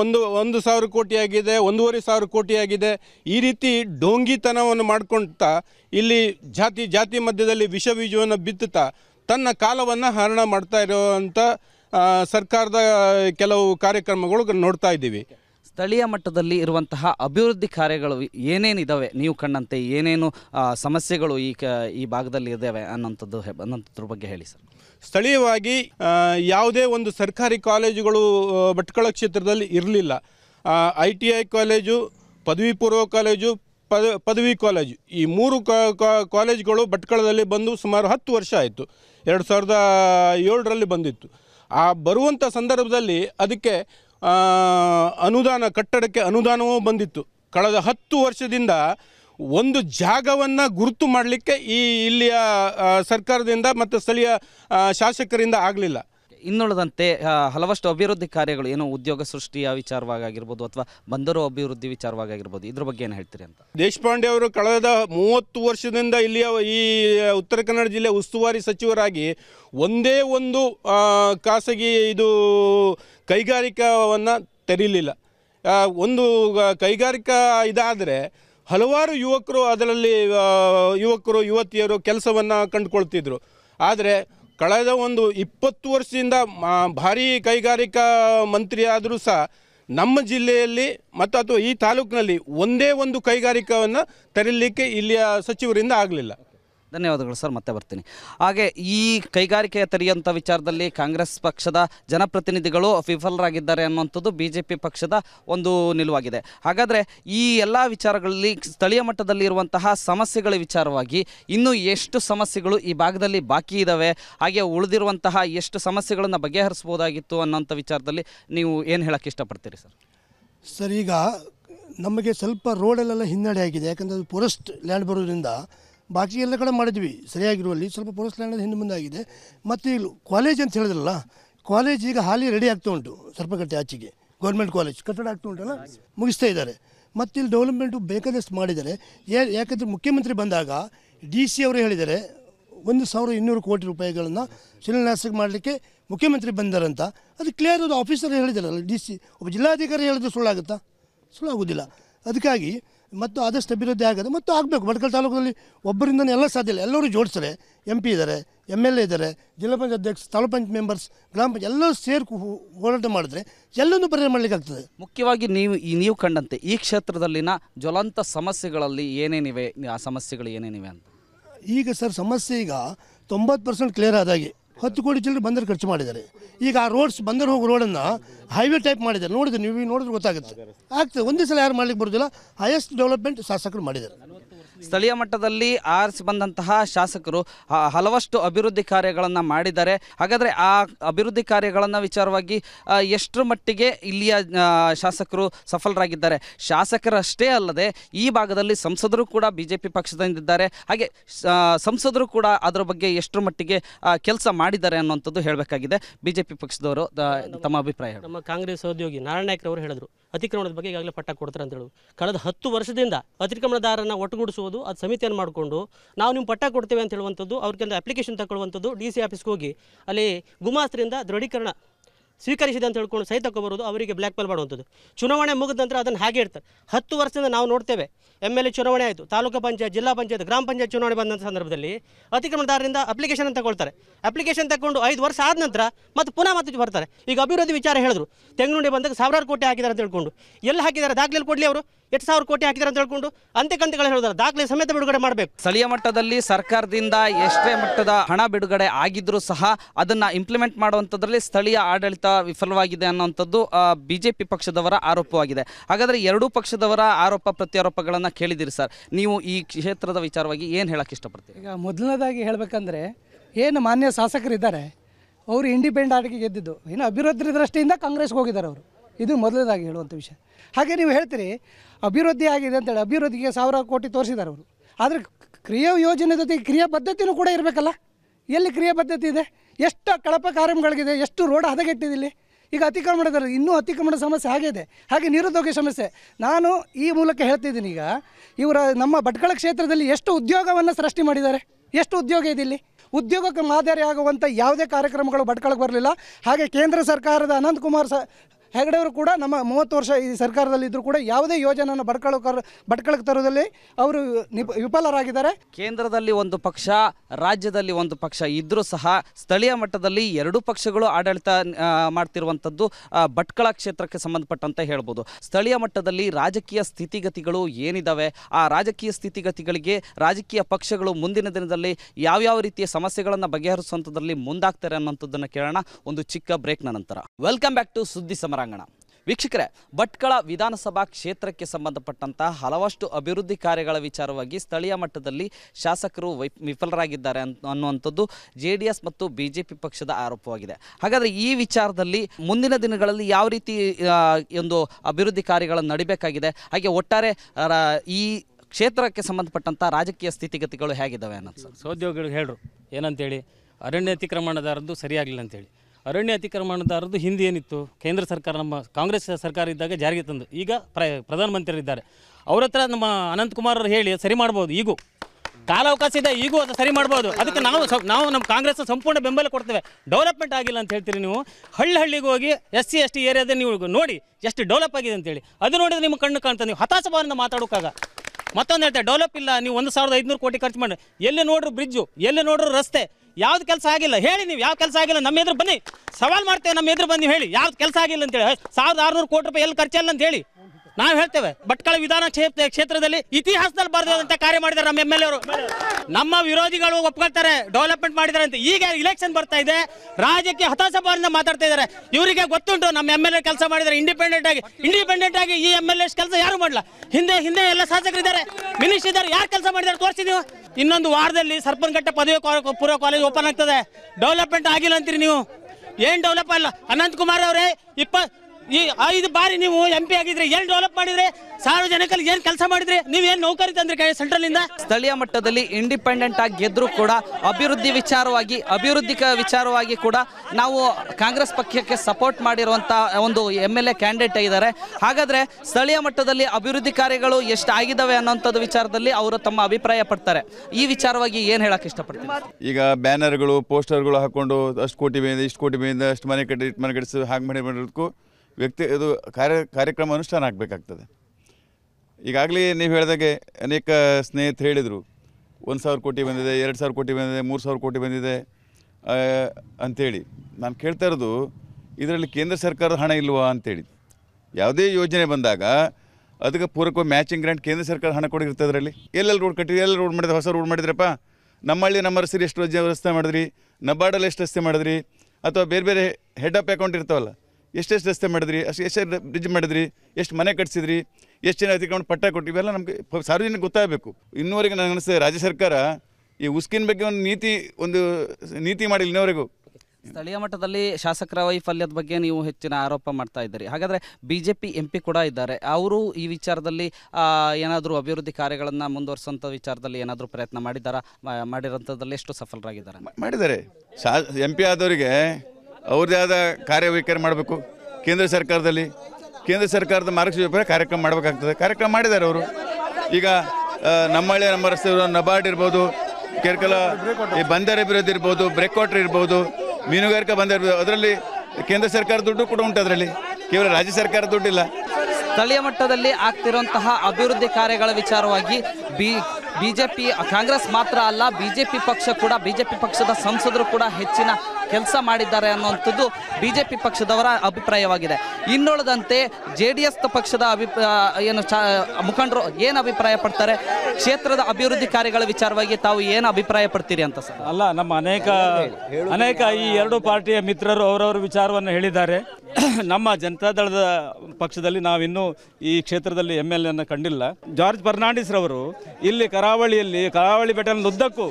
ಒಂದು ಒಂದು ಸಾವಿರ ಕೋಟಿ ಆಗಿದೆ ಒಂದೂವರೆ ಸಾವಿರ ಕೋಟಿ ಆಗಿದೆ ಈ ರೀತಿ ಡೋಂಗಿತನವನ್ನು ಮಾಡ್ಕೊಳ್ತಾ ಇಲ್ಲಿ ಜಾತಿ ಜಾತಿ ಮಧ್ಯದಲ್ಲಿ ವಿಷ ಬೀಜವನ್ನು ಬಿತ್ತುತ್ತಾ ತನ್ನ ಕಾಲವನ್ನು ಹರಣ ಮಾಡ್ತಾ ಇರುವಂಥ ಸರ್ಕಾರದ ಕೆಲವು ಕಾರ್ಯಕ್ರಮಗಳು ನೋಡ್ತಾ ಇದ್ದೀವಿ. ಸ್ಥಳೀಯ ಮಟ್ಟದಲ್ಲಿ ಇರುವಂತಹ ಅಭಿವೃದ್ಧಿ ಕಾರ್ಯಗಳು ಏನೇನಿದ್ದಾವೆ ನೀವು ಕಂಡಂತೆ ಏನೇನು ಸಮಸ್ಯೆಗಳು ಈ ಕ, ಈ ಭಾಗದಲ್ಲಿ ಇದ್ದಾವೆ ಅನ್ನೋಂಥದ್ದು ಅನ್ನೋಂಥದ್ರ ಬಗ್ಗೆ ಹೇಳಿ ಸರ್. ಸ್ಥಳೀಯವಾಗಿ ಯಾವುದೇ ಒಂದು ಸರ್ಕಾರಿ ಕಾಲೇಜುಗಳು ಭಟ್ಕಳ ಕ್ಷೇತ್ರದಲ್ಲಿ ಇರಲಿಲ್ಲ. ಐ ಟಿ ಐ ಕಾಲೇಜು, ಪದವಿ ಪೂರ್ವ ಕಾಲೇಜು, ಪದ, ಪದವಿ ಕಾಲೇಜು. ಈ ಮೂರು ಕಾಲೇಜುಗಳು ಭಟ್ಕಳದಲ್ಲಿ ಬಂದು ಸುಮಾರು ಹತ್ತು ವರ್ಷ ಆಯಿತು. ಎರಡು ಸಾವಿರದ ಏಳರಲ್ಲಿ ಬಂದಿತ್ತು. ಆ, ಬರುವಂಥ ಸಂದರ್ಭದಲ್ಲಿ ಅದಕ್ಕೆ ಅನುದಾನ, ಕಟ್ಟಡಕ್ಕೆ ಅನುದಾನವೂ ಬಂದಿತ್ತು. ಕಳೆದ ಹತ್ತು ವರ್ಷದಿಂದ ಒಂದು ಜಾಗವನ್ನು ಗುರುತು ಮಾಡಲಿಕ್ಕೆ ಈ ಇಲ್ಲಿಯ ಸರ್ಕಾರದಿಂದ ಮತ್ತು ಸ್ಥಳೀಯ ಶಾಸಕರಿಂದ ಆಗಲಿಲ್ಲ. ಇನ್ನುಳಿದಂತೆ ಹಲವಷ್ಟು ಅಭಿವೃದ್ಧಿ ಕಾರ್ಯಗಳು ಏನು ಉದ್ಯೋಗ ಸೃಷ್ಟಿಯ ವಿಚಾರವಾಗಿರ್ಬೋದು ಅಥವಾ ಬಂದರು ಅಭಿವೃದ್ಧಿ ವಿಚಾರವಾಗಿರ್ಬೋದು ಇದ್ರ ಬಗ್ಗೆ ಏನು ಹೇಳ್ತೀರಿ ಅಂತ? ದೇಶಪಾಂಡೆ ಅವರು ಕಳೆದ ಮೂವತ್ತು ವರ್ಷದಿಂದ ಇಲ್ಲಿಯ ಈ ಉತ್ತರ ಕನ್ನಡ ಜಿಲ್ಲೆ ಉಸ್ತುವಾರಿ ಸಚಿವರಾಗಿ ಒಂದೇ ಒಂದು ಖಾಸಗಿ ಇದು ಕೈಗಾರಿಕಾವನ್ನು ತೆರೀಲಿಲ್ಲ. ಒಂದು ಕೈಗಾರಿಕಾ ಇದಾದರೆ ಹಲವಾರು ಯುವಕರು ಅದರಲ್ಲಿ ಯುವಕರು, ಯುವತಿಯರು ಕೆಲಸವನ್ನು ಕಂಡುಕೊಳ್ತಿದ್ರು. ಆದರೆ ಕಳೆದ ಒಂದು ಇಪ್ಪತ್ತು ವರ್ಷದಿಂದ ಭಾರೀ ಕೈಗಾರಿಕಾ ಮಂತ್ರಿ ಆದರೂ ಸಹ ನಮ್ಮ ಜಿಲ್ಲೆಯಲ್ಲಿ ಮತ್ತು ಅಥವಾ ಈ ತಾಲೂಕಿನಲ್ಲಿ ಒಂದೇ ಒಂದು ಕೈಗಾರಿಕಾವನ್ನು ತೆರೆಯಲಿಕ್ಕೆ ಇಲ್ಲಿಯ ಸಚಿವರಿಂದ ಆಗಲಿಲ್ಲ. ಧನ್ಯವಾದಗಳು ಸರ್, ಮತ್ತೆ ಬರ್ತೀನಿ. ಹಾಗೆ ಈ ಕೈಗಾರಿಕೆ ತೆರೆಯುವಂಥ ವಿಚಾರದಲ್ಲಿ ಕಾಂಗ್ರೆಸ್ ಪಕ್ಷದ ಜನಪ್ರತಿನಿಧಿಗಳು ವಿಫಲರಾಗಿದ್ದಾರೆ ಅನ್ನುವಂಥದ್ದು ಬಿ ಜೆ ಪಿ ಪಕ್ಷದ ಒಂದು ನಿಲುವಾಗಿದೆ. ಹಾಗಾದರೆ ಈ ಎಲ್ಲ ವಿಚಾರಗಳಲ್ಲಿ ಸ್ಥಳೀಯ ಮಟ್ಟದಲ್ಲಿ ಇರುವಂತಹ ಸಮಸ್ಯೆಗಳ ವಿಚಾರವಾಗಿ ಇನ್ನೂ ಎಷ್ಟು ಸಮಸ್ಯೆಗಳು ಈ ಭಾಗದಲ್ಲಿ ಬಾಕಿ ಇದ್ದಾವೆ ಹಾಗೆ ಉಳಿದಿರುವಂತಹ ಎಷ್ಟು ಸಮಸ್ಯೆಗಳನ್ನು ಬಗೆಹರಿಸ್ಬೋದಾಗಿತ್ತು ಅನ್ನೋಂಥ ವಿಚಾರದಲ್ಲಿ ನೀವು ಏನು ಹೇಳಕ್ಕೆ ಇಷ್ಟಪಡ್ತೀರಿ ಸರ್? ಸರ್, ಈಗ ನಮಗೆ ಸ್ವಲ್ಪ ರೋಡಲ್ಲೆಲ್ಲ ಹಿನ್ನಡೆ ಆಗಿದೆ. ಯಾಕಂದರೆ ಅದು ಫಾರೆಸ್ಟ್ ಲ್ಯಾಂಡ್ ಬರೋದ್ರಿಂದ ಬಾಕಿ ಎಲ್ಲ ಕಡೆ ಮಾಡಿದ್ವಿ. ಸರಿಯಾಗಿರುವಲ್ಲಿ ಸ್ವಲ್ಪ ಪೊಲೀಸ್ ಲ್ಯಾಂಡ್ ಹಿಂದೆ ಮುಂದೆ ಆಗಿದೆ. ಮತ್ತು ಇಲ್ಲಿ ಕಾಲೇಜ್ ಅಂತ ಹೇಳಿದ್ರಲ್ಲ ಕಾಲೇಜ್ ಈಗ ಹಾಲಿ ರೆಡಿ ಆಗ್ತಾ ಉಂಟು ಸರ್ಪಕಟ್ಟೆ ಆಚೆಗೆ. ಗೌರ್ಮೆಂಟ್ ಕಾಲೇಜ್ ಕಟ್ಟಡ ಆಗ್ತಾ ಉಂಟಲ್ಲ, ಮುಗಿಸ್ತಾ ಇದ್ದಾರೆ. ಮತ್ತು ಇಲ್ಲಿ ಡೆವಲಪ್ಮೆಂಟು ಬೇಕಾದಷ್ಟು ಮಾಡಿದ್ದಾರೆ. ಯಾಕಂದರೆ ಮುಖ್ಯಮಂತ್ರಿ ಬಂದಾಗ ಡಿ ಸಿ ಅವರು ಹೇಳಿದ್ದಾರೆ, ಒಂದು ಸಾವಿರ ಇನ್ನೂರು ಕೋಟಿ ರೂಪಾಯಿಗಳನ್ನು ಶಿಲಾನ್ಯಾಸ ಮಾಡಲಿಕ್ಕೆ ಮುಖ್ಯಮಂತ್ರಿ ಬಂದಾರಂತ. ಅದು ಕ್ಲಿಯರ್ ಅದು ಆಫೀಸರ್ ಹೇಳಿದಾರಲ್ಲ ಡಿ ಸಿ ಒಬ್ಬ ಜಿಲ್ಲಾಧಿಕಾರಿ ಹೇಳಿದ್ರೆ ಸುಳ್ಳಾಗುತ್ತಾ? ಸುಳ್ಳಾಗೋದಿಲ್ಲ ಅದಕ್ಕಾಗಿ ಮತ್ತು ಆದಷ್ಟು ಅಭಿವೃದ್ಧಿ ಆಗೋದು ಮತ್ತು ಆಗಬೇಕು. ಭಟ್ಕಳ ತಾಲೂಕಿನಲ್ಲಿ ಒಬ್ಬರಿಂದನೇ ಎಲ್ಲ ಸಾಧ್ಯ ಇಲ್ಲ. ಎಲ್ಲರೂ ಜೋಡಿಸ್ತಾರೆ. ಎಂ ಪಿ ಇದ್ದಾರೆ ಎಂ ಎಲ್ ಎ ಇದ್ದಾರೆ ಜಿಲ್ಲಾ ಪಂಚಾಯತ್ ಅಧ್ಯಕ್ಷ ತಾಲೂಕು ಪಂಚಾಯತ್ ಮೆಂಬರ್ಸ್ ಗ್ರಾಮ ಪಂಚಾಯತ್ ಎಲ್ಲರೂ ಸೇರಿ ಹೋರಾಟ ಮಾಡಿದ್ರೆ ಎಲ್ಲನೂ ಪರಿಹಾರ ಮಾಡಲಿಕ್ಕಾಗ್ತದೆ ಮುಖ್ಯವಾಗಿ ನೀವು ಈ ನೀವು ಕಂಡಂತೆ ಈ ಕ್ಷೇತ್ರದಲ್ಲಿನ ಜ್ವಲಂತ ಸಮಸ್ಯೆಗಳಲ್ಲಿ ಏನೇನಿವೆ ಆ ಸಮಸ್ಯೆಗಳು ಏನೇನಿವೆ ಅಂತ? ಈಗ ಸರ್ ಸಮಸ್ಯೆ ಈಗ ತೊಂಬತ್ತು ಪರ್ಸೆಂಟ್ ಕ್ಲಿಯರ್ ಆದಾಗೆ. ಹತ್ತು ಕೋಟಿ ಚಿಲ್ಲರೆ ಬಂದರು ಖರ್ಚು ಮಾಡಿದ್ದಾರೆ. ಈಗ ಆ ರೋಡ್ಸ್ ಬಂದರು ಹೋಗೋ ರೋಡನ್ನು ಹೈವೇ ಟೈಪ್ ಮಾಡಿದ್ದಾರೆ. ನೋಡಿದ್ರೆ ನೀವು ನೋಡಿದ್ರೆ ಗೊತ್ತಾಗುತ್ತೆ. ಆಗ್ತದೆ. ಒಂದೇ ಸಲ ಯಾರು ಮಾಡ್ಲಿಕ್ಕೆ ಬರೋದಿಲ್ಲ? ಹೈಯೆಸ್ಟ್ ಡೆವಲಪ್ಮೆಂಟ್ ಶಾಸಕರು ಮಾಡಿದ್ದಾರೆ. ಸ್ಥಳೀಯ ಮಟ್ಟದಲ್ಲಿ ಆರಿಸಿ ಬಂದಂತಹ ಶಾಸಕರು ಹಲವಷ್ಟು ಅಭಿವೃದ್ಧಿ ಕಾರ್ಯಗಳನ್ನು ಮಾಡಿದ್ದಾರೆ. ಹಾಗಾದರೆ ಆ ಅಭಿವೃದ್ಧಿ ಕಾರ್ಯಗಳನ್ನು ವಿಚಾರವಾಗಿ ಎಷ್ಟರ ಮಟ್ಟಿಗೆ ಇಲ್ಲಿಯ ಶಾಸಕರು ಸಫಲರಾಗಿದ್ದಾರೆ? ಶಾಸಕರಷ್ಟೇ ಅಲ್ಲದೆ ಈ ಭಾಗದಲ್ಲಿ ಸಂಸದರು ಕೂಡ ಬಿ ಜೆ ಪಿ ಪಕ್ಷದಿಂದಿದ್ದಾರೆ ಹಾಗೆ ಸಂಸದರು ಕೂಡ ಅದರ ಬಗ್ಗೆ ಎಷ್ಟರ ಮಟ್ಟಿಗೆ ಕೆಲಸ ಮಾಡಿದ್ದಾರೆ ಅನ್ನುವಂಥದ್ದು ಹೇಳಬೇಕಾಗಿದೆ. ಬಿ ಜೆ ಪಿ ಪಕ್ಷದವರು ತಮ್ಮ ಅಭಿಪ್ರಾಯ ನಮ್ಮ ಕಾಂಗ್ರೆಸ್ ಉದ್ಯೋಗಿ ನಾರಾಯಣ ನಾಯ್ಕ ಅವರು ಹೇಳಿದ್ರು. ಅತಿಕ್ರಮಣದ ಬಗ್ಗೆ ಈಗಾಗಲೇ ಪಟ್ಟ ಕೊಡ್ತಾರೆ ಅಂತ ಕಳೆದ ಹತ್ತು ವರ್ಷದಿಂದ ಅತಿಕ್ರಮಣದಾರರನ್ನ ಒಟ್ಟುಗೂಡಿಸುವುದು ಅದು ಸಮಿತಿಯನ್ನು ಮಾಡಿಕೊಂಡು ನಾವು ನಿಮ್ಮ ಪಟ್ಟ ಕೊಡ್ತೇವೆ ಅಂತ ಹೇಳುವಂಥದ್ದು, ಅವ್ರಿಗೊಂದು ಅಪ್ಲಿಕೇಶನ್ ತಗೊಳ್ಳುವಂಥದ್ದು ಡಿ ಸಿ ಆಫೀಸ್ಗೆ ಹೋಗಿ ಅಲ್ಲಿ ಗುಮಾಸ್ತರಿಂದ ದೃಢೀಕರಣ ಸ್ವೀಕರಿಸಿದೆ ಅಂತ ಹೇಳ್ಕೊಂಡು ಸಹಿ ತಗೊಬರೋದು ಅವರಿಗೆ ಬ್ಲ್ಯಾಕ್ ಮೇಲ್ ಮಾಡುವಂಥದ್ದು. ಚುನಾವಣೆ ಮುಗಿದ ನಂತರ ಅದನ್ನು ಹಾಗೆ ಇರ್ತಾರೆ ಹತ್ತು ವರ್ಷದಿಂದ ನಾವು ನೋಡ್ತೇವೆ. ಎಂ ಎಲ್ ಎ ಚುನಾವಣೆ ಆಯಿತು. ತಾಲೂಕು ಪಂಚಾಯತ್, ಜಿಲ್ಲಾ ಪಂಚಾಯತ್, ಗ್ರಾಮ ಪಂಚಾಯತ್ ಚುನಾವಣೆ ಬಂದಂಥ ಸಂದರ್ಭದಲ್ಲಿ ಅತಿಕ್ರಮಣದಾರರಿಂದ ಅಪ್ಲಿಕೇಶನ್ ತಗೊಳ್ತಾರೆ. ಅಪ್ಲಿಕೇಶನ್ ತಗೊಂಡು ಐದು ವರ್ಷ ಆದ ನಂತರ ಮತ್ತೆ ಪುನಃ ಮತ್ತೆ ಬರ್ತಾರೆ. ಈಗ ಅಭಿವೃದ್ಧಿ ವಿಚಾರ ಹೇಳಿದ್ರು. ತೆಂಗುನುಂಡಿ ಬಂದಾಗ ಸಾವಿರಾರು ಕೋಟಿ ಹಾಕಿದ್ದಾರೆ ಅಂತ ಹೇಳ್ಕೊಂಡು. ಎಲ್ಲಿ ಹಾಕಿದ್ದಾರೆ? ದಾಖಲೆ ಕೊಡಲಿ ಅವರು. ಎಷ್ಟು ಸಾವಿರ ಕೋಟಿ ಹಾಕಿದ್ದಾರೆ ಅಂತ ಹೇಳ್ಕೊಂಡು ಅಂತೆ ಕಂತೆಗಳು ಹೇಳಿದಾರೆ ದಾಖಲೆ ಸಮೇತ ಬಿಡುಗಡೆ ಮಾಡಬೇಕು. ಸ್ಥಳೀಯ ಮಟ್ಟದಲ್ಲಿ ಸರ್ಕಾರದಿಂದ ಎಷ್ಟೇ ಮಟ್ಟದ ಹಣ ಬಿಡುಗಡೆ ಆಗಿದ್ರೂ ಸಹ ಅದನ್ನ ಇಂಪ್ಲಿಮೆಂಟ್ ಮಾಡುವಂಥದ್ರಲ್ಲಿ ಸ್ಥಳೀಯ ಆಡಳಿತ ವಿಫಲವಾಗಿದೆ ಅನ್ನುವಂಥದ್ದು ಬಿಜೆಪಿ ಜೆ ಪಿ ಪಕ್ಷದವರ ಆರೋಪವಾಗಿದೆ. ಹಾಗಾದ್ರೆ ಎರಡೂ ಪಕ್ಷದವರ ಆರೋಪ ಪ್ರತ್ಯಾರೋಪಗಳನ್ನು ಕೇಳಿದಿರಿ ಸರ್. ನೀವು ಈ ಕ್ಷೇತ್ರದ ವಿಚಾರವಾಗಿ ಏನು ಹೇಳಕ್ಕೆ ಇಷ್ಟಪಡ್ತೀರಿ? ಈಗ ಮೊದಲನೇದಾಗಿ ಹೇಳಬೇಕಂದ್ರೆ ಏನು ಮಾನ್ಯ ಶಾಸಕರಿದ್ದಾರೆ ಅವರು ಇಂಡಿಪೆಂಡೆಂಟ್ ಆಗಿ ಗೆದ್ದಿದ್ದು. ಏನು ಅಭಿವೃದ್ಧಿ ದೃಷ್ಟಿಯಿಂದ ಕಾಂಗ್ರೆಸ್ಗೆ ಹೋಗಿದ್ದಾರೆ ಅವರು. ಇದು ಮೊದಲನೇದಾಗಿ ಹೇಳುವಂಥ ವಿಷಯ. ಹಾಗೆ ನೀವು ಹೇಳ್ತೀರಿ, ಅಭಿವೃದ್ಧಿ ಆಗಿದೆ ಅಂತೇಳಿ ಅಭಿವೃದ್ಧಿಗೆ ಸಾವಿರ ಕೋಟಿ ತೋರಿಸಿದ್ದಾರೆ ಅವರು. ಆದರೆ ಕ್ರಿಯಾ ಯೋಜನೆ ಜೊತೆಗೆ ಕ್ರಿಯಾ ಪದ್ಧತಿನೂ ಕೂಡ ಇರಬೇಕಲ್ಲ? ಎಲ್ಲಿ ಕ್ರಿಯಾ ಪದ್ಧತಿ ಇದೆ? ಎಷ್ಟು ಕಳಪ ಕಾರ್ಯಗಳಿಗಿದೆ? ಎಷ್ಟು ರೋಡ್ ಹದಗೆಟ್ಟಿದೆ ಇಲ್ಲಿ ಈಗ ಅತಿಕ್ರಮಣದಲ್ಲಿ ಇನ್ನೂ ಅತಿಕ್ರಮಣ ಸಮಸ್ಯೆ ಹಾಗೆ ಇದೆ. ಹಾಗೆ ನಿರುದ್ಯೋಗ ಸಮಸ್ಯೆ. ನಾನು ಈ ಮೂಲಕ ಹೇಳ್ತಿದ್ದೀನಿ ಈಗ, ಇವರ ನಮ್ಮ ಭಟ್ಕಳ ಕ್ಷೇತ್ರದಲ್ಲಿ ಎಷ್ಟು ಉದ್ಯೋಗವನ್ನು ಸೃಷ್ಟಿ ಮಾಡಿದ್ದಾರೆ? ಎಷ್ಟು ಉದ್ಯೋಗ ಇದೆ ಇಲ್ಲಿ ಉದ್ಯೋಗಕ್ಕೆ ಮಾದರಿ ಆಗುವಂಥ ಯಾವುದೇ ಕಾರ್ಯಕ್ರಮಗಳು ಭಟ್ಕಳಕ್ಕೆ ಬರಲಿಲ್ಲ. ಹಾಗೆ ಕೇಂದ್ರ ಸರ್ಕಾರದ ಅನಂತಕುಮಾರ್ ಸ ಹೆಗಡೆಯವರು ಕೂಡ ನಮ್ಮ ಮೂವತ್ತು ವರ್ಷ ಈ ಸರ್ಕಾರದಲ್ಲಿದ್ದರೂ ಕೂಡ ಯಾವುದೇ ಯೋಜನೆಯನ್ನು ಭಟ್ಕಳ ಭಟ್ಕಳಕ್ಕೆ ತರೋದಲ್ಲಿ ಅವರು ವಿಫಲರಾಗಿದ್ದಾರೆ. ಕೇಂದ್ರದಲ್ಲಿ ಒಂದು ಪಕ್ಷ, ರಾಜ್ಯದಲ್ಲಿ ಒಂದು ಪಕ್ಷ ಇದ್ದರೂ ಸಹ ಸ್ಥಳೀಯ ಮಟ್ಟದಲ್ಲಿ ಎರಡೂ ಪಕ್ಷಗಳು ಆಡಳಿತ ಮಾಡ್ತಿರುವಂಥದ್ದು ಭಟ್ಕಳ ಕ್ಷೇತ್ರಕ್ಕೆ ಸಂಬಂಧಪಟ್ಟಂತೆ ಹೇಳ್ಬೋದು. ಸ್ಥಳೀಯ ಮಟ್ಟದಲ್ಲಿ ರಾಜಕೀಯ ಸ್ಥಿತಿಗತಿಗಳು ಏನಿದ್ದಾವೆ ಆ ರಾಜಕೀಯ ಸ್ಥಿತಿಗತಿಗಳಿಗೆ ರಾಜಕೀಯ ಪಕ್ಷಗಳು ಮುಂದಿನ ದಿನದಲ್ಲಿ ಯಾವ್ಯಾವ ರೀತಿಯ ಸಮಸ್ಯೆಗಳನ್ನು ಬಗೆಹರಿಸುವಂಥದ್ರಲ್ಲಿ ಮುಂದಾಗ್ತಾರೆ ಅನ್ನೋಂಥದ್ದನ್ನು ಕೇಳೋಣ. ಒಂದು ಚಿಕ್ಕ ಬ್ರೇಕ್ನ ನಂತರ. ವೆಲ್ಕಮ್ ಬ್ಯಾಕ್ ಟು ಸುದ್ದಿ ಸಮರಾಂಗಣ ವೀಕ್ಷಕರೇ, ಭಟ್ಕಳ ವಿಧಾನಸಭಾ ಕ್ಷೇತ್ರಕ್ಕೆ ಸಂಬಂಧಪಟ್ಟಂತ ಹಲವಷ್ಟು ಅಭಿವೃದ್ಧಿ ಕಾರ್ಯಗಳ ವಿಚಾರವಾಗಿ ಸ್ಥಳೀಯ ಮಟ್ಟದಲ್ಲಿ ಶಾಸಕರು ವಿಫಲರಾಗಿದ್ದಾರೆ ಅನ್ನುವಂಥದ್ದು ಜೆ ಡಿ ಎಸ್ ಮತ್ತು ಬಿ ಜೆ ಪಿ ಪಕ್ಷದ ಆರೋಪವಾಗಿದೆ. ಹಾಗಾದರೆ ಈ ವಿಚಾರದಲ್ಲಿ ಮುಂದಿನ ದಿನಗಳಲ್ಲಿ ಯಾವ ರೀತಿ ಒಂದು ಅಭಿವೃದ್ಧಿ ಕಾರ್ಯಗಳನ್ನು ನಡಿಬೇಕಾಗಿದೆ? ಹಾಗೆ ಒಟ್ಟಾರೆ ಈ ಕ್ಷೇತ್ರಕ್ಕೆ ಸಂಬಂಧಪಟ್ಟಂಥ ರಾಜಕೀಯ ಸ್ಥಿತಿಗತಿಗಳು ಹೇಗಿದ್ದಾವೆ ಅನ್ನೋದು ಸಹೋದ್ಯೋಗಿಗಳು ಹೇಳ್ರು, ಏನಂತೇಳಿ, ಅರಣ್ಯ ಅತಿಕ್ರಮಣದಾರದ್ದು ಸರಿಯಾಗಲಿಲ್ಲ ಅಂತೇಳಿ. ಅರಣ್ಯ ಅತಿಕ್ರಮಣದಾರದ್ದು ಹಿಂದೆ ಏನಿತ್ತು? ಕೇಂದ್ರ ಸರ್ಕಾರ ನಮ್ಮ ಕಾಂಗ್ರೆಸ್ ಸರ್ಕಾರ ಇದ್ದಾಗ ಜಾರಿಗೆ ತಂದು, ಈಗ ಪ್ರ, ಪ್ರಧಾನಮಂತ್ರಿಯರಿದ್ದಾರೆ. ಅವ್ರ ಹತ್ರ ನಮ್ಮ ಅನಂತಕುಮಾರ್ ಅವರು ಹೇಳಿ, ಸರಿ ಮಾಡ್ಬೋದು, ಈಗೂ. ಕಾಲಾವಕಾಶ ಇದೆ, ಈಗೂ ಅದು ಸರಿ ಮಾಡ್ಬೋದು. ಅದಕ್ಕೆ ನಾವು ನಾವು ನಮ್ಮ ಕಾಂಗ್ರೆಸ್ ಸಂಪೂರ್ಣ ಬೆಂಬಲ ಕೊಡ್ತೇವೆ. ಡೆವಲಪ್ಮೆಂಟ್ ಆಗಿಲ್ಲ ಅಂತ ಹೇಳ್ತೀರಿ ನೀವು. ಹಳ್ಳಿ ಹಳ್ಳಿಗೆ ಹೋಗಿ, ಎಸ್ ಸಿ, ಎಸ್ ಟಿ ಏರಿಯಾದ ನೀವು ನೋಡಿ, ಎಷ್ಟು ಡೆವಲಪ್ ಆಗಿದೆ ಅಂತೇಳಿ. ಅದು ನೋಡಿದ್ರೆ ನಿಮ್ಮ ಕಣ್ಣು ಕಾಣ್ತದೆ ನೀವು ಹತಾಶ ಭಾವದಿಂದ ಮಾತಾಡೋಕ್ಕಾಗ. ಮತ್ತೊಂದು ಹೇಳ್ತಾರೆ ಡೆವಲಪ್ ಇಲ್ಲ, ನೀವು ಒಂದು ಸಾವಿರದ ಐದುನೂರು ಕೋಟಿ ಖರ್ಚು ಮಾಡಿ. ಎಲ್ಲಿ ನೋಡ್ರು ಬ್ರಿಡ್ಜು ಎಲ್ಲಿ ನೋಡ್ರು ರಸ್ತೆ ಯಾವ್ದು ಕೆಲಸ ಆಗಿಲ್ಲ. ಹೇಳಿ ನೀವು ಯಾವ ಕೆಲಸ ಆಗಿಲ್ಲ. ನಮ್ಮ ಎದುರು ಬನ್ನಿ. ಸವಾಲ್ ಮಾಡ್ತೇವೆ, ನಮ್ಮ ಎದುರು ಬನ್ನಿ, ಹೇಳಿ. ಯಾವ್ದು ಕೆಲಸ ಆಗಿಲ್ಲ ಅಂತೇಳಿ ಸಾವಿರದ ಆರುನೂರು ಕೋಟಿ ರೂಪಾಯಿ ಎಲ್ಲಿ ಖರ್ಚಲ್ಲ ಅಂತ ಹೇಳಿ. ನಾವು ಹೇಳ್ತೇವೆ, ಭಟ್ಕಳ ವಿಧಾನ ಕ್ಷೇತ್ರ, ಕ್ಷೇತ್ರದಲ್ಲಿ ಇತಿಹಾಸದಲ್ಲಿ ಬರೆದಂತ ಕಾರ್ಯ ಮಾಡಿದ್ದಾರೆ ನಮ್ಮ ಎಂ ಎಲ್ ಅವರು. ನಮ್ಮ ವಿರೋಧಿಗಳು ಒಪ್ಕೊಳ್ತಾರೆ ಡೆವಲಪ್ಮೆಂಟ್ ಮಾಡಿದ್ದಾರೆ ಅಂತ. ಈಗ ಇಲೆಕ್ಷನ್ ಬರ್ತಾ ಇದೆ. ರಾಜ್ಯಕ್ಕೆ ಹತಾಶ ಭಾವನೆ ಮಾತಾಡ್ತಾ ಇದ್ದಾರೆ. ಇವರಿಗೆ ಗೊತ್ತುಂಟು, ನಮ್ಮ ಎಂ ಎಲ್ ಎ ಕೆಲಸ ಮಾಡಿದ್ದಾರೆ. ಇಂಡಿಪೆಂಡೆಂಟ್ ಆಗಿ ಇಂಡಿಪೆಂಡೆಂಟ್ ಆಗಿ ಈ ಎಂ ಎಲ್ ಎ ಕೆಲಸ ಯಾರು ಮಾಡಲ್ಲ ಹಿಂದೆ ಹಿಂದೆ ಎಲ್ಲ ಶಾಸಕರಿದ್ದಾರೆ. ಮಿನಿಸ್ಟರ್ ಇದ್ದಾರೆ. ಯಾರು ಕೆಲಸ ಮಾಡಿದ್ದಾರೆ? ತೋರಿಸಿ ನೀವು. ಇನ್ನೊಂದು ವಾರದಲ್ಲಿ ಸರ್ಪಂಗಟ್ಟೆ ಪದವಿ ಪೂರ್ವ ಕಾಲೇಜ್ ಓಪನ್ ಆಗ್ತದೆ. ಡೆವಲಪ್ಮೆಂಟ್ ಆಗಿಲ್ಲ ಅಂತೀರಿ ನೀವು. ಏನು ಡೆವಲಪ್ ಅಲ್ಲ? ಅನಂತ್ ಕುಮಾರ್ ಅವರೇ ಇಪ್ಪ ಈ ಐದು ಬಾರಿ ನೀವು ಎಂ ಪಿ ಆಗಿದ್ರೆ ಏನ್ ಡೆವಲಪ್ ಮಾಡಿದ್ರೆ ಸಾರ್ವಜನಿಕರಿಗೆ ಏನ್ ಕೆಲಸ ಮಾಡಿದ್ರಿ ನೀವೇನ್ ನೌಕರಿ ತಂದ್ರೆ ಸೆಂಟ್ರಲ್ ಇಂದ? ಸ್ಥಳೀಯ ಮಟ್ಟದಲ್ಲಿ ಇಂಡಿಪೆಂಡೆಂಟ್ ಆಗಿ ಗೆದ್ರು ಕೂಡ ಅಭಿವೃದ್ಧಿ ವಿಚಾರವಾಗಿ ಅಭಿವೃದ್ಧಿ ವಿಚಾರವಾಗಿ ಕೂಡ ನಾವು ಕಾಂಗ್ರೆಸ್ ಪಕ್ಷಕ್ಕೆ ಸಪೋರ್ಟ್ ಮಾಡಿರುವಂತ ಒಂದು ಎಂ ಎಲ್ ಎ ಕ್ಯಾಂಡಿಡೇಟ್ ಇದ್ದಾರೆ. ಹಾಗಾದ್ರೆ ಸ್ಥಳೀಯ ಮಟ್ಟದಲ್ಲಿ ಅಭಿವೃದ್ಧಿ ಕಾರ್ಯಗಳು ಎಷ್ಟು ಆಗಿದಾವೆ ಅನ್ನೋಂಥದ್ದು ವಿಚಾರದಲ್ಲಿ ಅವರು ತಮ್ಮ ಅಭಿಪ್ರಾಯ ಪಡ್ತಾರೆ. ಈ ವಿಚಾರವಾಗಿ ಏನು ಹೇಳಕ್ ಇಷ್ಟಪಡ್ತಾರೆ? ಈಗ ಬ್ಯಾನರ್ಗಳು ಪೋಸ್ಟರ್ಗಳು ಹಾಕೊಂಡು ಅಷ್ಟು ಕೋಟಿ ಬೇಯಿಂದ ಇಷ್ಟು ಕೋಟಿ ಬೇಯಿಂದ ಅಷ್ಟು ಮನೆ ಕಟ್ಟಿ ಮನೆ ಕಟ್ಟಿಸಿ ಹಾಗೆ ಮನೆ ಮಾಡಿರೋದಕ್ಕೂ ವ್ಯಕ್ತಿ, ಇದು ಕಾರ್ಯ, ಕಾರ್ಯಕ್ರಮ ಅನುಷ್ಠಾನ ಆಗಬೇಕಾಗ್ತದೆ. ಈಗಾಗಲೇ ನೀವು ಹೇಳಿದಾಗೆ ಅನೇಕ ಸ್ನೇಹಿತರು ಹೇಳಿದರು, ಒಂದು ಸಾವಿರ ಕೋಟಿ ಬಂದಿದೆ, ಎರಡು ಸಾವಿರ ಕೋಟಿ ಬಂದಿದೆ, ಮೂರು ಸಾವಿರ ಕೋಟಿ ಬಂದಿದೆ ಅಂಥೇಳಿ ನಾನು ಕೇಳ್ತಾ ಇರೋದು, ಇದರಲ್ಲಿ ಕೇಂದ್ರ ಸರ್ಕಾರದ ಹಣ ಇಲ್ವಾ ಅಂತೇಳಿ. ಯಾವುದೇ ಯೋಜನೆ ಬಂದಾಗ ಅದಕ್ಕೆ ಪೂರಕ ಮ್ಯಾಚಿಂಗ್ ಗ್ರ್ಯಾಂಟ್ ಕೇಂದ್ರ ಸರ್ಕಾರ ಹಣ ಕೊಡಿರ್ತದೆ ಅದರಲ್ಲಿ. ಎಲ್ಲೆಲ್ಲಿ ರೋಡ್ ಕಟ್ಟಿರಿ ಎಲ್ಲ ರೋಡ್ ಮಾಡಿದ್ರೆ, ಹೊಸ ರೋಡ್ ಮಾಡಿದ್ರಪ್ಪ? ನಮ್ಮಳ್ಳಿ, ನಮ್ಮ ರಸ್ತೆ ಎಷ್ಟು ರಸ್ತೆ ಮಾಡಿದ್ರಿ, ನಬಾರ್ಡಲ್ಲಿ ಎಷ್ಟು ರಸ್ತೆ ಮಾಡಿದ್ರಿ, ಅಥವಾ ಬೇರೆ ಬೇರೆ ಹೆಡ್ ಆಫ್ ಅಕೌಂಟ್ ಇರ್ತಾವಲ್ಲ ಎಷ್ಟೆಷ್ಟು ರಸ್ತೆ ಮಾಡಿದ್ರಿ ಅಷ್ಟು ಎಷ್ಟು ಬ್ರಿಡ್ಜ್ ಮಾಡಿದ್ರಿ ಎಷ್ಟು ಮನೆ ಕಟ್ಸಿದ್ರಿ ಎಷ್ಟು ಜನ ಅತಿಕ್ರಮಣ ಪಟ್ಟ ಕೊಟ್ಟು ಇವೆಲ್ಲ ನಮಗೆ ಸಾರ್ವಜನಿಕ ಗೊತ್ತಾಗಬೇಕು. ಇನ್ನೂವರೆಗೆ ನನಗೆ ಅನಿಸ್ತದೆ ರಾಜ್ಯ ಸರ್ಕಾರ ಈ ಉಸ್ಕಿನ ಬಗ್ಗೆ ಒಂದು ನೀತಿ ಒಂದು ನೀತಿ ಮಾಡಿಲ್ಲ ಇನ್ನೂವರೆಗೂ. ಸ್ಥಳೀಯ ಮಟ್ಟದಲ್ಲಿ ಶಾಸಕರ ವೈಫಲ್ಯದ ಬಗ್ಗೆ ನೀವು ಹೆಚ್ಚಿನ ಆರೋಪ ಮಾಡ್ತಾ ಇದ್ದೀರಿ. ಹಾಗಾದ್ರೆ ಪಿ ಎಂ ಪಿ ಕೂಡ ಇದ್ದಾರೆ. ಅವರು ಈ ವಿಚಾರದಲ್ಲಿ ಏನಾದರೂ ಅಭಿವೃದ್ಧಿ ಕಾರ್ಯಗಳನ್ನು ಮುಂದುವರಿಸುವಂಥ ವಿಚಾರದಲ್ಲಿ ಏನಾದರೂ ಪ್ರಯತ್ನ ಮಾಡಿದ್ದಾರಾ? ಮಾಡಿರೋಂಥದ್ದಲ್ಲಿ ಎಷ್ಟು ಸಫಲರಾಗಿದ್ದಾರೆ? ಮಾಡಿದ್ದಾರೆ. ಶಾ ಎಂ ಪಿ ಆದವರಿಗೆ ಅವ್ರದ್ದೇ ಆದ ಕಾರ್ಯವೈಖರಿ ಮಾಡಬೇಕು. ಕೇಂದ್ರ ಸರ್ಕಾರದಲ್ಲಿ, ಕೇಂದ್ರ ಸರ್ಕಾರದ ಮಾರ್ಗಸೂಚಿ ಕಾರ್ಯಕ್ರಮ ಮಾಡಬೇಕಾಗ್ತದೆ. ಕಾರ್ಯಕ್ರಮ ಮಾಡಿದ್ದಾರೆ ಅವರು. ಈಗ ನಮ್ಮ ಹಳ್ಳಿಯ ನಮ್ಮ ರಸ್ತೆ ನಬಾರ್ಡ್ ಇರ್ಬೋದು, ಕೇರ್ಕಲ, ಈ ಬಂದರ್ ಅಭಿವೃದ್ಧಿ ಇರ್ಬೋದು ಬ್ರೇಕ್ ವಾಟರ್ ಇರ್ಬೋದು, ಮೀನುಗಾರಿಕೆ ಬಂದರ್ ಅದರಲ್ಲಿ ಕೇಂದ್ರ ಸರ್ಕಾರ ದುಡ್ಡು ಕೂಡ ಉಂಟು ಅದರಲ್ಲಿ. ಕೇವಲ ರಾಜ್ಯ ಸರ್ಕಾರ ದುಡ್ಡಿಲ್ಲ. ಸ್ಥಳೀಯ ಮಟ್ಟದಲ್ಲಿ ಆಗ್ತಿರುವಂತಹ ಅಭಿವೃದ್ಧಿ ಕಾರ್ಯಗಳ ವಿಚಾರವಾಗಿ ಬಿ ಬಿಜೆಪಿ ಕಾಂಗ್ರೆಸ್ ಮಾತ್ರ ಅಲ್ಲ ಬಿಜೆಪಿ ಪಕ್ಷ ಕೂಡ ಬಿಜೆಪಿ ಪಕ್ಷದ ಸಂಸದರು ಕೂಡ ಹೆಚ್ಚಿನ ಕೆಲಸ ಮಾಡಿದ್ದಾರೆ ಅನ್ನುವಂಥದ್ದು ಬಿಜೆಪಿ ಪಕ್ಷದವರ ಅಭಿಪ್ರಾಯವಾಗಿದೆ. ಇನ್ನುಳಿದಂತೆ ಜೆ ಡಿ ಎಸ್ ಪಕ್ಷದ ಅಭಿಪ್ರಾಯ ಏನು ಚಾ ಮುಖಂಡರು ಏನು ಅಭಿಪ್ರಾಯ ಪಡ್ತಾರೆ ಕ್ಷೇತ್ರದ ಅಭಿವೃದ್ಧಿ ಕಾರ್ಯಗಳ ವಿಚಾರವಾಗಿ ತಾವು ಏನು ಅಭಿಪ್ರಾಯ ಪಡ್ತೀರಿ ಅಂತ ಸರ್? ಅಲ್ಲ ನಮ್ಮ ಅನೇಕ ಅನೇಕ ಈ ಎರಡು ಪಾರ್ಟಿಯ ಮಿತ್ರರು ಅವರವರ ವಿಚಾರವನ್ನು ಹೇಳಿದ್ದಾರೆ. ನಮ್ಮ ಜನತಾದಳದ ಪಕ್ಷದಲ್ಲಿ ನಾವಿನ್ನೂ ಈ ಕ್ಷೇತ್ರದಲ್ಲಿ ಎಂ ಎಲ್ ಎನ್ನು ಕಂಡಿಲ್ಲ. ಜಾರ್ಜ್ ಫರ್ನಾಂಡಿಸ್ ರವರು ಇಲ್ಲಿ ಕರಾವಳಿಯಲ್ಲಿ, ಕರಾವಳಿ ಬೆಟ್ಟದ ಉದ್ದಕ್ಕೂ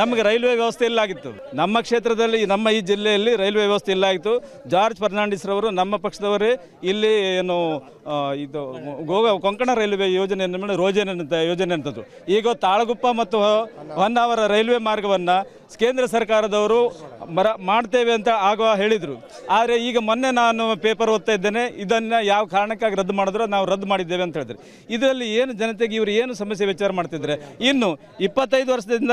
ನಮಗೆ ರೈಲ್ವೆ ವ್ಯವಸ್ಥೆ ಇಲ್ಲಾಗಿತ್ತು. ನಮ್ಮ ಕ್ಷೇತ್ರದಲ್ಲಿ, ನಮ್ಮ ಈ ಜಿಲ್ಲೆಯಲ್ಲಿ ರೈಲ್ವೆ ವ್ಯವಸ್ಥೆ ಇಲ್ಲಾಗಿತ್ತು. ಜಾರ್ಜ್ ಫರ್ನಾಂಡಿಸ್ ರವರು ನಮ್ಮ ಪಕ್ಷದವರೇ ಇಲ್ಲಿ ಏನು ಇದು ಗೋಗ, ಕೊಂಕಣ ರೈಲ್ವೆ ಯೋಜನೆಯನ್ನು ಮೇಲೆ ರೋಜನೆ ಅಂತ, ಯೋಜನೆ ಅಂತದ್ದು. ಈಗ ತಾಳಗುಪ್ಪ ಮತ್ತು ಹೊನ್ನಾವರ ರೈಲ್ವೆ ಮಾರ್ಗವನ್ನು ಕೇಂದ್ರ ಸರ್ಕಾರದವರು ಮರ, ಮಾಡ್ತೇವೆ ಅಂತ ಆಗುವ ಹೇಳಿದರು. ಆದರೆ ಈಗ ಮೊನ್ನೆ ನಾನು ಪೇಪರ್ ಓದ್ತಾ ಇದ್ದೇನೆ. ಇದನ್ನು ಯಾವ ಕಾರಣಕ್ಕಾಗಿ ರದ್ದು ಮಾಡಿದ್ರು ನಾವು ರದ್ದು ಮಾಡಿದ್ದೇವೆ ಅಂತ ಹೇಳಿದ್ರೆ. ಇದರಲ್ಲಿ ಏನು ಜನತೆಗೆ ಇವರು ಏನು ಸಮಸ್ಯೆ ವಿಚಾರ ಮಾಡ್ತಿದ್ರೆ? ಇನ್ನು ಇಪ್ಪತ್ತೈದು ವರ್ಷದಿಂದ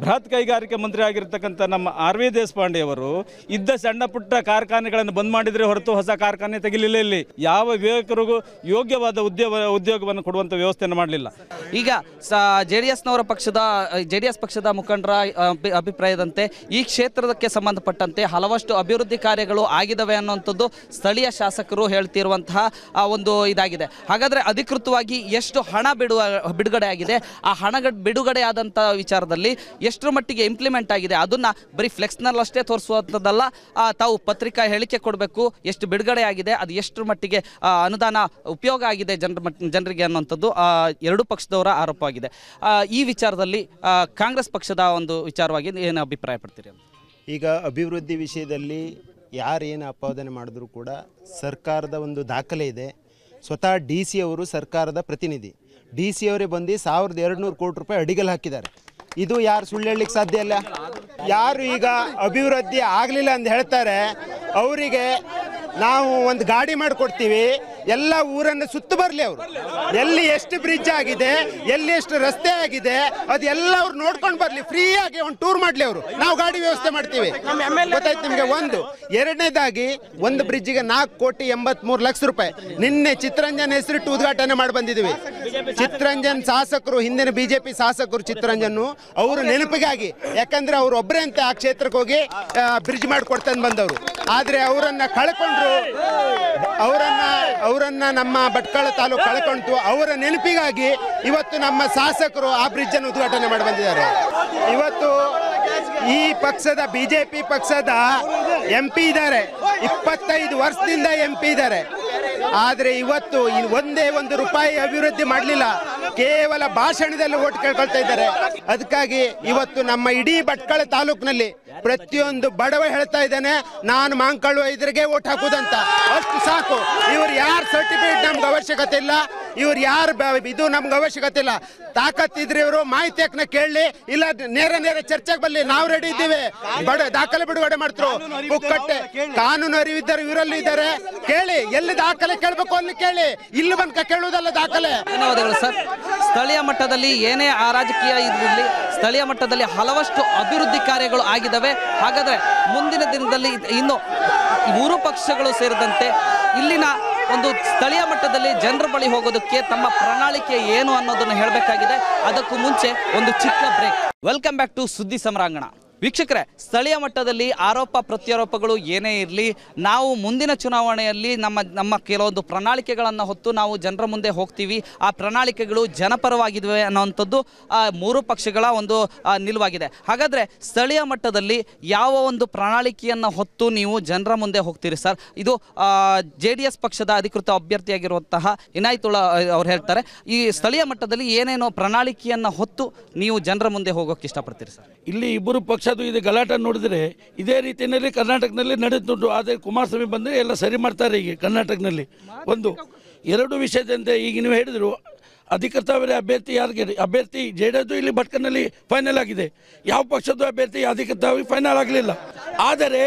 ಬೃಹತ್ ಕೈಗಾರಿಕೆ ಮಂತ್ರಿ ಆಗಿರ್ತಕ್ಕಂಥ ನಮ್ಮ ಆರ್ ವಿ ದೇಶಪಾಂಡೆ ಅವರು ಇದ್ದ ಸಣ್ಣ ಪುಟ್ಟ ಕಾರ್ಖಾನೆಗಳನ್ನು ಬಂದ್ ಮಾಡಿದ್ರೆ ಹೊರತು ಹೊಸ ಕಾರ್ಖಾನೆ ತೆಗಿಲಿಲ್ಲ ಇಲ್ಲಿ. ಯಾವ ಯುವಕರಿಗೂ ಯೋಗ್ಯವಾದ ಉದ್ಯೋಗ, ಉದ್ಯೋಗವನ್ನು ಕೊಡುವಂಥ ವ್ಯವಸ್ಥೆಯನ್ನು ಮಾಡಲಿಲ್ಲ. ಈಗ ಜೆ ಡಿ ಎಸ್ನವರ ಪಕ್ಷದ ಜೆ ಡಿ ಎಸ್ ಪಕ್ಷದ ಮುಖಂಡರ ಅಭಿ- ಅಭಿಪ್ರಾಯದಂತೆ ಈ ಕ್ಷೇತ್ರಕ್ಕೆ ಸಂಬಂಧಪಟ್ಟಂತೆ ಹಲವಷ್ಟು ಅಭಿವೃದ್ಧಿ ಕಾರ್ಯಗಳು ಆಗಿದವೆ ಅನ್ನುವಂಥದ್ದು ಸ್ಥಳೀಯ ಶಾಸಕರು ಹೇಳ್ತಿರುವಂತಹ ಒಂದು ಇದಾಗಿದೆ. ಹಾಗಾದರೆ ಅಧಿಕೃತವಾಗಿ ಎಷ್ಟು ಹಣ ಬಿಡುವ, ಬಿಡುಗಡೆ ಆಗಿದೆ? ಆ ಹಣ ಬಿಡುಗಡೆ ಆದಂಥ ವಿಚಾರದಲ್ಲಿ ಎಷ್ಟರ ಮಟ್ಟಿಗೆ ಇಂಪ್ಲಿಮೆಂಟ್ ಆಗಿದೆ? ಅದನ್ನು ಬರೀ ಫ್ಲೆಕ್ಸ್ನಲ್ಲಿ ಅಷ್ಟೇ ತೋರಿಸುವಂಥದ್ದಲ್ಲ ತಾವು ಪತ್ರಿಕಾ ಹೇಳಿಕೆ ಕೊಡಬೇಕು, ಎಷ್ಟು ಬಿಡುಗಡೆ ಆಗಿದೆ, ಅದು ಎಷ್ಟರ ಮಟ್ಟಿಗೆ ಅನುದಾನ ಉಪಯೋಗ ಆಗಿದೆ ಜನರ ಜನರಿಗೆ ಅನ್ನುವಂಥದ್ದು ಎರಡೂ ಪಕ್ಷದವರ ಆರೋಪವಾಗಿದೆ ಈ ವಿಚಾರದಲ್ಲಿ ಕಾಂಗ್ರೆಸ್ ಪಕ್ಷದ ಒಂದು ವಿಚಾರವಾಗಿ ಏನು ಅಭಿಪ್ರಾಯ ಪಡ್ತೀರಿ ಈಗ ಅಭಿವೃದ್ಧಿ ವಿಷಯದಲ್ಲಿ ಯಾರೇನು ಆಪಾದನೆ ಮಾಡಿದ್ರು ಕೂಡ ಸರ್ಕಾರದ ಒಂದು ದಾಖಲೆ ಇದೆ. ಸ್ವತಃ ಡಿ ಸಿ ಅವರು ಸರ್ಕಾರದ ಪ್ರತಿನಿಧಿ. ಡಿ ಸಿ ಅವರೇ ಬಂದು ಸಾವಿರದ ಎರಡುನೂರು ಕೋಟಿ ರೂಪಾಯಿ ಅಡಿಗಲ್ ಹಾಕಿದ್ದಾರೆ. ಇದು ಯಾರು ಸುಳ್ಳು ಹೇಳಲಿಕ್ಕೆ ಸಾಧ್ಯ ಇಲ್ಲ? ಯಾರು ಈಗ ಅಭಿವೃದ್ಧಿ ಆಗಲಿಲ್ಲ ಅಂತ ಹೇಳ್ತಾರೆ. ಅವರಿಗೆ ನಾವು ಒಂದು ಗಾಡಿ ಮಾಡಿಕೊಡ್ತೀವಿ. ಎಲ್ಲ ಊರನ್ನು ಸುತ್ತು ಬರಲಿ ಅವರು. ಎಲ್ಲಿ ಎಷ್ಟು ಬ್ರಿಡ್ಜ್ ಆಗಿದೆ, ಎಲ್ಲಿ ಎಷ್ಟು ರಸ್ತೆ ಆಗಿದೆ, ಅದೆಲ್ಲ ಅವ್ರು ನೋಡ್ಕೊಂಡು ಬರಲಿ ಫ್ರೀ ಆಗಿ ಒಂದು ಟೂರ್ ಮಾಡಲಿ ಅವರು. ನಾವು ಗಾಡಿ ವ್ಯವಸ್ಥೆ ಮಾಡ್ತೀವಿ. ಗೊತ್ತಾಯ್ತು ನಿಮಗೆ? ಒಂದು. ಎರಡನೇದಾಗಿ ಒಂದು ಬ್ರಿಡ್ಜಿಗೆ ನಾಲ್ಕು ಕೋಟಿ ಎಂಬತ್ಮೂರು ಲಕ್ಷ ರೂಪಾಯಿ. ನಿನ್ನೆ ಚಿತ್ರರಂಜನ್ ಹೆಸರಿಟ್ಟು ಉದ್ಘಾಟನೆ ಮಾಡಿ ಬಂದಿದ್ದೀವಿ ಚಿತ್ರರಂಜನ್ ಶಾಸಕರು, ಹಿಂದಿನ ಬಿಜೆಪಿ ಶಾಸಕರು ಚಿತ್ರರಂಜನ್ ಅವರು ನೆನಪಿಗಾಗಿ. ಯಾಕಂದ್ರೆ ಅವ್ರು ಒಬ್ಬರೇ ಅಂತ ಆ ಕ್ಷೇತ್ರಕ್ಕೆ ಹೋಗಿ ಬ್ರಿಡ್ಜ್ ಮಾಡಿಕೊಡ್ತಾನೆ ಬಂದವರು. ಆದ್ರೆ ಅವರನ್ನ ಕಳ್ಕೊಂಡ್ರು. ಅವರನ್ನ ಅವರನ್ನ ನಮ್ಮ ಭಟ್ಕಳ ತಾಲೂಕು ಕಳ್ಕೊಂತು ಅವರ ನೆನಪಿಗಾಗಿ ಇವತ್ತು ನಮ್ಮ ಶಾಸಕರು ಆ ಬ್ರಿಡ್ಜ್ ಅನ್ನು ಉದ್ಘಾಟನೆ ಮಾಡಿ ಬಂದಿದ್ದಾರೆ. ಇವತ್ತು ಈ ಪಕ್ಷದ ಬಿಜೆಪಿ ಪಕ್ಷದ ಎಂ ಪಿ ಇದ್ದಾರೆ. ಇಪ್ಪತ್ತೈದು ವರ್ಷದಿಂದ ಎಂ ಪಿ ಇದ್ದಾರೆ. ಆದರೆ ಇವತ್ತು ಈ ಒಂದೇ ಒಂದು ರೂಪಾಯಿ ಅಭಿವೃದ್ಧಿ ಮಾಡಲಿಲ್ಲ. ಕೇವಲ ಭಾಷಣದಲ್ಲಿ ಓಟ್ ಕೇಳ್ಕೊಳ್ತಾ ಇದ್ದಾರೆ. ಅದಕ್ಕಾಗಿ ಇವತ್ತು ನಮ್ಮ ಇಡೀ ಭಟ್ಕಳ ತಾಲೂಕಿನಲ್ಲಿ ಪ್ರತಿಯೊಂದು ಬಡವ ಹೇಳ್ತಾ ಇದ್ದಾನೆ ನಾನು ಮಾಂಕಳ್ಳುವ ಇದ್ರಿಗೆ ಓಟ್ ಹಾಕುದಂತ. ಅಷ್ಟು ಸಾಕು. ಇವ್ರು ಯಾರು ಸರ್ಟಿಫಿಕೇಟ್ ನಮ್ಗೆ ಅವಶ್ಯಕತೆ ಇಲ್ಲ? ಇವ್ರು ಯಾರು ಇದು ನಮ್ಗೆ ಅವಶ್ಯಕತೆ ಇಲ್ಲ. ತಾಕತ್ತಿದ್ರೆ ಇವರು ಮಾಹಿತಿ ಹಾಕ್ನ ಕೇಳಲಿ ಇಲ್ಲ ನೇರ ನೇರ ಚರ್ಚೆಗೆ ಬರಲಿ ನಾವು ರೆಡಿ ಇದ್ದೀವಿ. ಬಡ ದಾಖಲೆ ಬಿಡುಗಡೆ ಮಾಡ್ತರು. ಬುಕ್ಕಟ್ಟೆ ಕಾನೂನು ಅರಿವಿದ್ದರು ಇವರಲ್ಲಿ ಇದ್ದಾರೆ. ಕೇಳಿ ಎಲ್ಲಿ ದಾಖಲೆ ಕೇಳಬೇಕು ಅಲ್ಲಿ ಕೇಳಿ. ಇಲ್ಲಿ ಬಂದ್ಕ ಕೇಳುವುದಲ್ಲ ದಾಖಲೆ. ಧನ್ಯವಾದಗಳು ಸರ್. ಸ್ಥಳೀಯ ಮಟ್ಟದಲ್ಲಿ ಏನೇ ಆ ರಾಜಕೀಯ ಇದ್ರಲ್ಲಿ ಸ್ಥಳೀಯ ಮಟ್ಟದಲ್ಲಿ ಹಲವಷ್ಟು ಅಭಿವೃದ್ಧಿ ಕಾರ್ಯಗಳು ಆಗಿದ್ದಾವೆ. ಹಾಗಾದರೆ ಮುಂದಿನ ದಿನದಲ್ಲಿ ಇನ್ನು ಮೂರು ಪಕ್ಷಗಳು ಸೇರಿದಂತೆ ಇಲ್ಲಿನ ಒಂದು ಸ್ಥಳೀಯ ಮಟ್ಟದಲ್ಲಿ ಜನರ ಬಳಿ ಹೋಗೋದಕ್ಕೆ ತಮ್ಮ ಪ್ರಣಾಳಿಕೆ ಏನು ಅನ್ನೋದನ್ನು ಹೇಳಬೇಕಾಗಿದೆ. ಅದಕ್ಕೂ ಮುಂಚೆ ಒಂದು ಚಿಕ್ಕ ಬ್ರೇಕ್. ವೆಲ್ಕಮ್ ಬ್ಯಾಕ್ ಟು ಸುದ್ದಿ ಸಮರಾಂಗಣ. ವೀಕ್ಷಕರೇ, ಸ್ಥಳೀಯ ಮಟ್ಟದಲ್ಲಿ ಆರೋಪ ಪ್ರತ್ಯಾರೋಪಗಳು ಏನೇ ಇರಲಿ, ನಾವು ಮುಂದಿನ ಚುನಾವಣೆಯಲ್ಲಿ ನಮ್ಮ ನಮ್ಮ ಕೆಲವೊಂದು ಪ್ರಣಾಳಿಕೆಗಳನ್ನು ಹೊತ್ತು ನಾವು ಜನರ ಮುಂದೆ ಹೋಗ್ತೀವಿ. ಆ ಪ್ರಣಾಳಿಕೆಗಳು ಜನಪರವಾಗಿದ್ದಾವೆ ಅನ್ನೋವಂಥದ್ದು ಮೂರು ಪಕ್ಷಗಳ ಒಂದು ನಿಲುವಾಗಿದೆ. ಹಾಗಾದರೆ ಸ್ಥಳೀಯ ಮಟ್ಟದಲ್ಲಿ ಯಾವ ಒಂದು ಪ್ರಣಾಳಿಕೆಯನ್ನು ಹೊತ್ತು ನೀವು ಜನರ ಮುಂದೆ ಹೋಗ್ತೀರಿ ಸರ್? ಇದು ಜೆ ಪಕ್ಷದ ಅಧಿಕೃತ ಅಭ್ಯರ್ಥಿಯಾಗಿರುವಂತಹ ಇನಾಯ್ತುಳ ಅವ್ರು ಹೇಳ್ತಾರೆ. ಈ ಸ್ಥಳೀಯ ಮಟ್ಟದಲ್ಲಿ ಏನೇನೋ ಪ್ರಣಾಳಿಕೆಯನ್ನು ಹೊತ್ತು ನೀವು ಜನರ ಮುಂದೆ ಹೋಗೋಕ್ಕೆ ಇಷ್ಟಪಡ್ತೀರಿ ಸರ್? ಇಲ್ಲಿ ಇಬ್ಬರು ಪಕ್ಷದ್ದು ಇದು ಗಲಾಟೆ ನೋಡಿದರೆ ಇದೇ ರೀತಿಯಲ್ಲಿ ಕರ್ನಾಟಕದಲ್ಲಿ ನಡೆದುಂಟು ಆದರೆ ಕುಮಾರಸ್ವಾಮಿ ಬಂದರೆ ಎಲ್ಲ ಸರಿ ಮಾಡ್ತಾರೆ ಈಗ ಕರ್ನಾಟಕದಲ್ಲಿ. ಒಂದು ಎರಡು ವಿಷಯದಂತೆ ಈಗ ನೀವು ಹೇಳಿದರು, ಅಧಿಕೃತ ಅಭ್ಯರ್ಥಿ ಯಾರಿಗೆ, ಅಭ್ಯರ್ಥಿ ಜೆ ಡಿ ಇಲ್ಲಿ ಭಟ್ಕನಲ್ಲಿ ಫೈನಲ್ ಆಗಿದೆ. ಯಾವ ಪಕ್ಷದ ಅಭ್ಯರ್ಥಿ ಅಧಿಕೃತವಾಗಿ ಫೈನಲ್ ಆಗಲಿಲ್ಲ. ಆದರೆ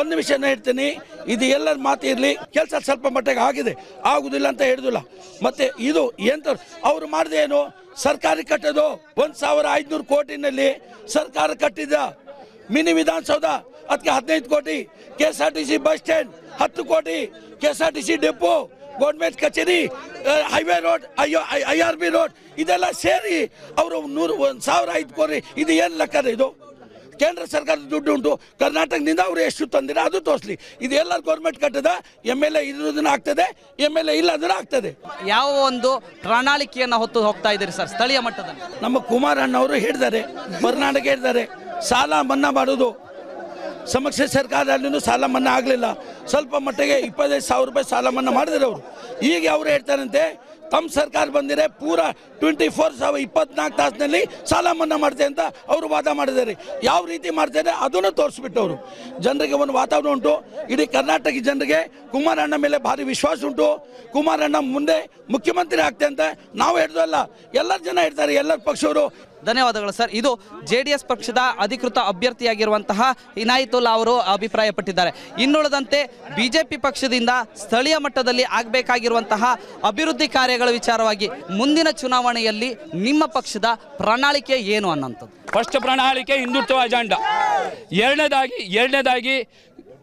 ಒಂದು ವಿಷಯನ ಹೇಳ್ತೀನಿ, ಇದು ಎಲ್ಲರ ಮಾತು ಇರಲಿ, ಕೆಲಸ ಸ್ವಲ್ಪ ಮಟ್ಟಿಗೆ ಆಗಿದೆ. ಆಗುದಿಲ್ಲ ಅಂತ ಹೇಳಿದಿಲ್ಲ. ಮತ್ತೆ ಇದು ಎಂತ ಅವರು ಮಾಡಿದೆ ಏನು? ಸರ್ಕಾರ ಕಟ್ಟೋದು ಒಂದು ಸಾವಿರ ಐದುನೂರು ಕೋಟಿನಲ್ಲಿ ಸರ್ಕಾರ ಕಟ್ಟಿದ ಮಿನಿ ವಿಧಾನಸೌಧ ಅದಕ್ಕೆ ಹದಿನೈದು ಕೋಟಿ K S R T C bus stand ಹತ್ತು ಕೋಟಿ K S R T C depot, government ಕಚೇರಿ ಹೈವೇ ರೋಡ್, ಅಯ್ಯೋ ಐ ಆರ್ ಬಿ ರೋಡ್, ಇದೆಲ್ಲ ಸೇರಿ ಅವರು ನೂರು, ಒಂದು ಸಾವಿರ ಐದು ಕೋಟಿ, ಇದು ಏನು ಲೆಕ್ಕದ ಇದು? ಕೇಂದ್ರ ಸರ್ಕಾರದ ದುಡ್ಡು ಉಂಟು ಕರ್ನಾಟಕದಿಂದ ಅವರು ಎಷ್ಟು ತಂದಿರ ಅದು ತೋರಿಸಲಿ. ಇದು ಎಲ್ಲ ಗೌರ್ಮೆಂಟ್ ಕಟ್ಟದ ಎಂ ಎಲ್ ಎ ಇರೋದನ್ನ ಆಗ್ತದೆ ಎಂ ಎಲ್ ಎ ಇಲ್ಲ ಅಂದ್ರೆ ಆಗ್ತದೆ. ಯಾವ ಒಂದು ಪ್ರಣಾಳಿಕೆಯನ್ನು ಹೊತ್ತು ಹೋಗ್ತಾ ಇದ್ದೀರಿ ಸರ್ ಸ್ಥಳೀಯ ಮಟ್ಟದಲ್ಲಿ? ನಮ್ಮ ಕುಮಾರಣ್ಣವರು ಹೇಳಿದ್ದಾರೆ ಕರ್ನಾಟಕ ಹೇಳಿದ್ದಾರೆ ಸಾಲ ಮನ್ನಾ ಮಾಡೋದು. ಸಮಕ್ಷ ಸರ್ಕಾರದಲ್ಲಿನೂ ಸಾಲ ಮನ್ನಾ ಆಗಲಿಲ್ಲ. ಸ್ವಲ್ಪ ಮಟ್ಟಿಗೆ ಇಪ್ಪತ್ತೈದು ಸಾವಿರ ರೂಪಾಯಿ ಸಾಲ ಮನ್ನಾ ಮಾಡಿದ್ರು ಅವರು. ಈಗ ಅವರು ಹೇಳ್ತಾರಂತೆ ತಮ್ಮ ಸರ್ಕಾರ ಬಂದಿದೆ, ಪೂರ ಟ್ವೆಂಟಿ ಫೋರ್ ಸಾವಿರ ಇಪ್ಪತ್ನಾಲ್ಕು ತಾಸಿನಲ್ಲಿ ಸಾಲ ಮನ್ನಾ ಮಾಡ್ತೆ ಅಂತ ಅವರು ವಾದ ಮಾಡಿದ್ದಾರೆ. ಯಾವ ರೀತಿ ಮಾಡ್ತಾರೆ ಅದನ್ನು ತೋರಿಸ್ಬಿಟ್ಟವರು. ಜನರಿಗೆ ಒಂದು ವಾತಾವರಣ ಉಂಟು, ಇಡೀ ಕರ್ನಾಟಕ ಜನರಿಗೆ ಕುಮಾರಣ್ಣ ಮೇಲೆ ಭಾರಿ ವಿಶ್ವಾಸ ಉಂಟು. ಕುಮಾರಣ್ಣ ಮುಂದೆ ಮುಖ್ಯಮಂತ್ರಿ ಆಗ್ತೆ ಅಂತ ನಾವು ಹಿಡ್ದಲ್ಲ ಎಲ್ಲ ಜನ ಇರ್ತಾರೆ ಎಲ್ಲ ಪಕ್ಷವರು ಧನ್ಯವಾದಗಳು ಸರ್. ಇದು ಜೆ ಪಕ್ಷದ ಅಧಿಕೃತ ಅಭ್ಯರ್ಥಿಯಾಗಿರುವಂತಹ ಇನಾಯಿತುಲ್ಲಾ ಅವರು ಅಭಿಪ್ರಾಯಪಟ್ಟಿದ್ದಾರೆ. ಇನ್ನುಳಿದಂತೆ ಬಿಜೆಪಿ ಪಕ್ಷದಿಂದ ಸ್ಥಳೀಯ ಮಟ್ಟದಲ್ಲಿ ಆಗಬೇಕಾಗಿರುವಂತಹ ಅಭಿವೃದ್ಧಿ ಕಾರ್ಯಗಳ ವಿಚಾರವಾಗಿ ಮುಂದಿನ ಚುನಾವಣೆಯಲ್ಲಿ ನಿಮ್ಮ ಪಕ್ಷದ ಪ್ರಣಾಳಿಕೆ ಏನು ಅನ್ನೋಂಥದ್ದು ಫಸ್ಟ್ ಪ್ರಣಾಳಿಕೆ ಹಿಂದುತ್ವ ಅಜೆಂಡಾ. ಎರಡನೇದಾಗಿ ಎರಡನೇದಾಗಿ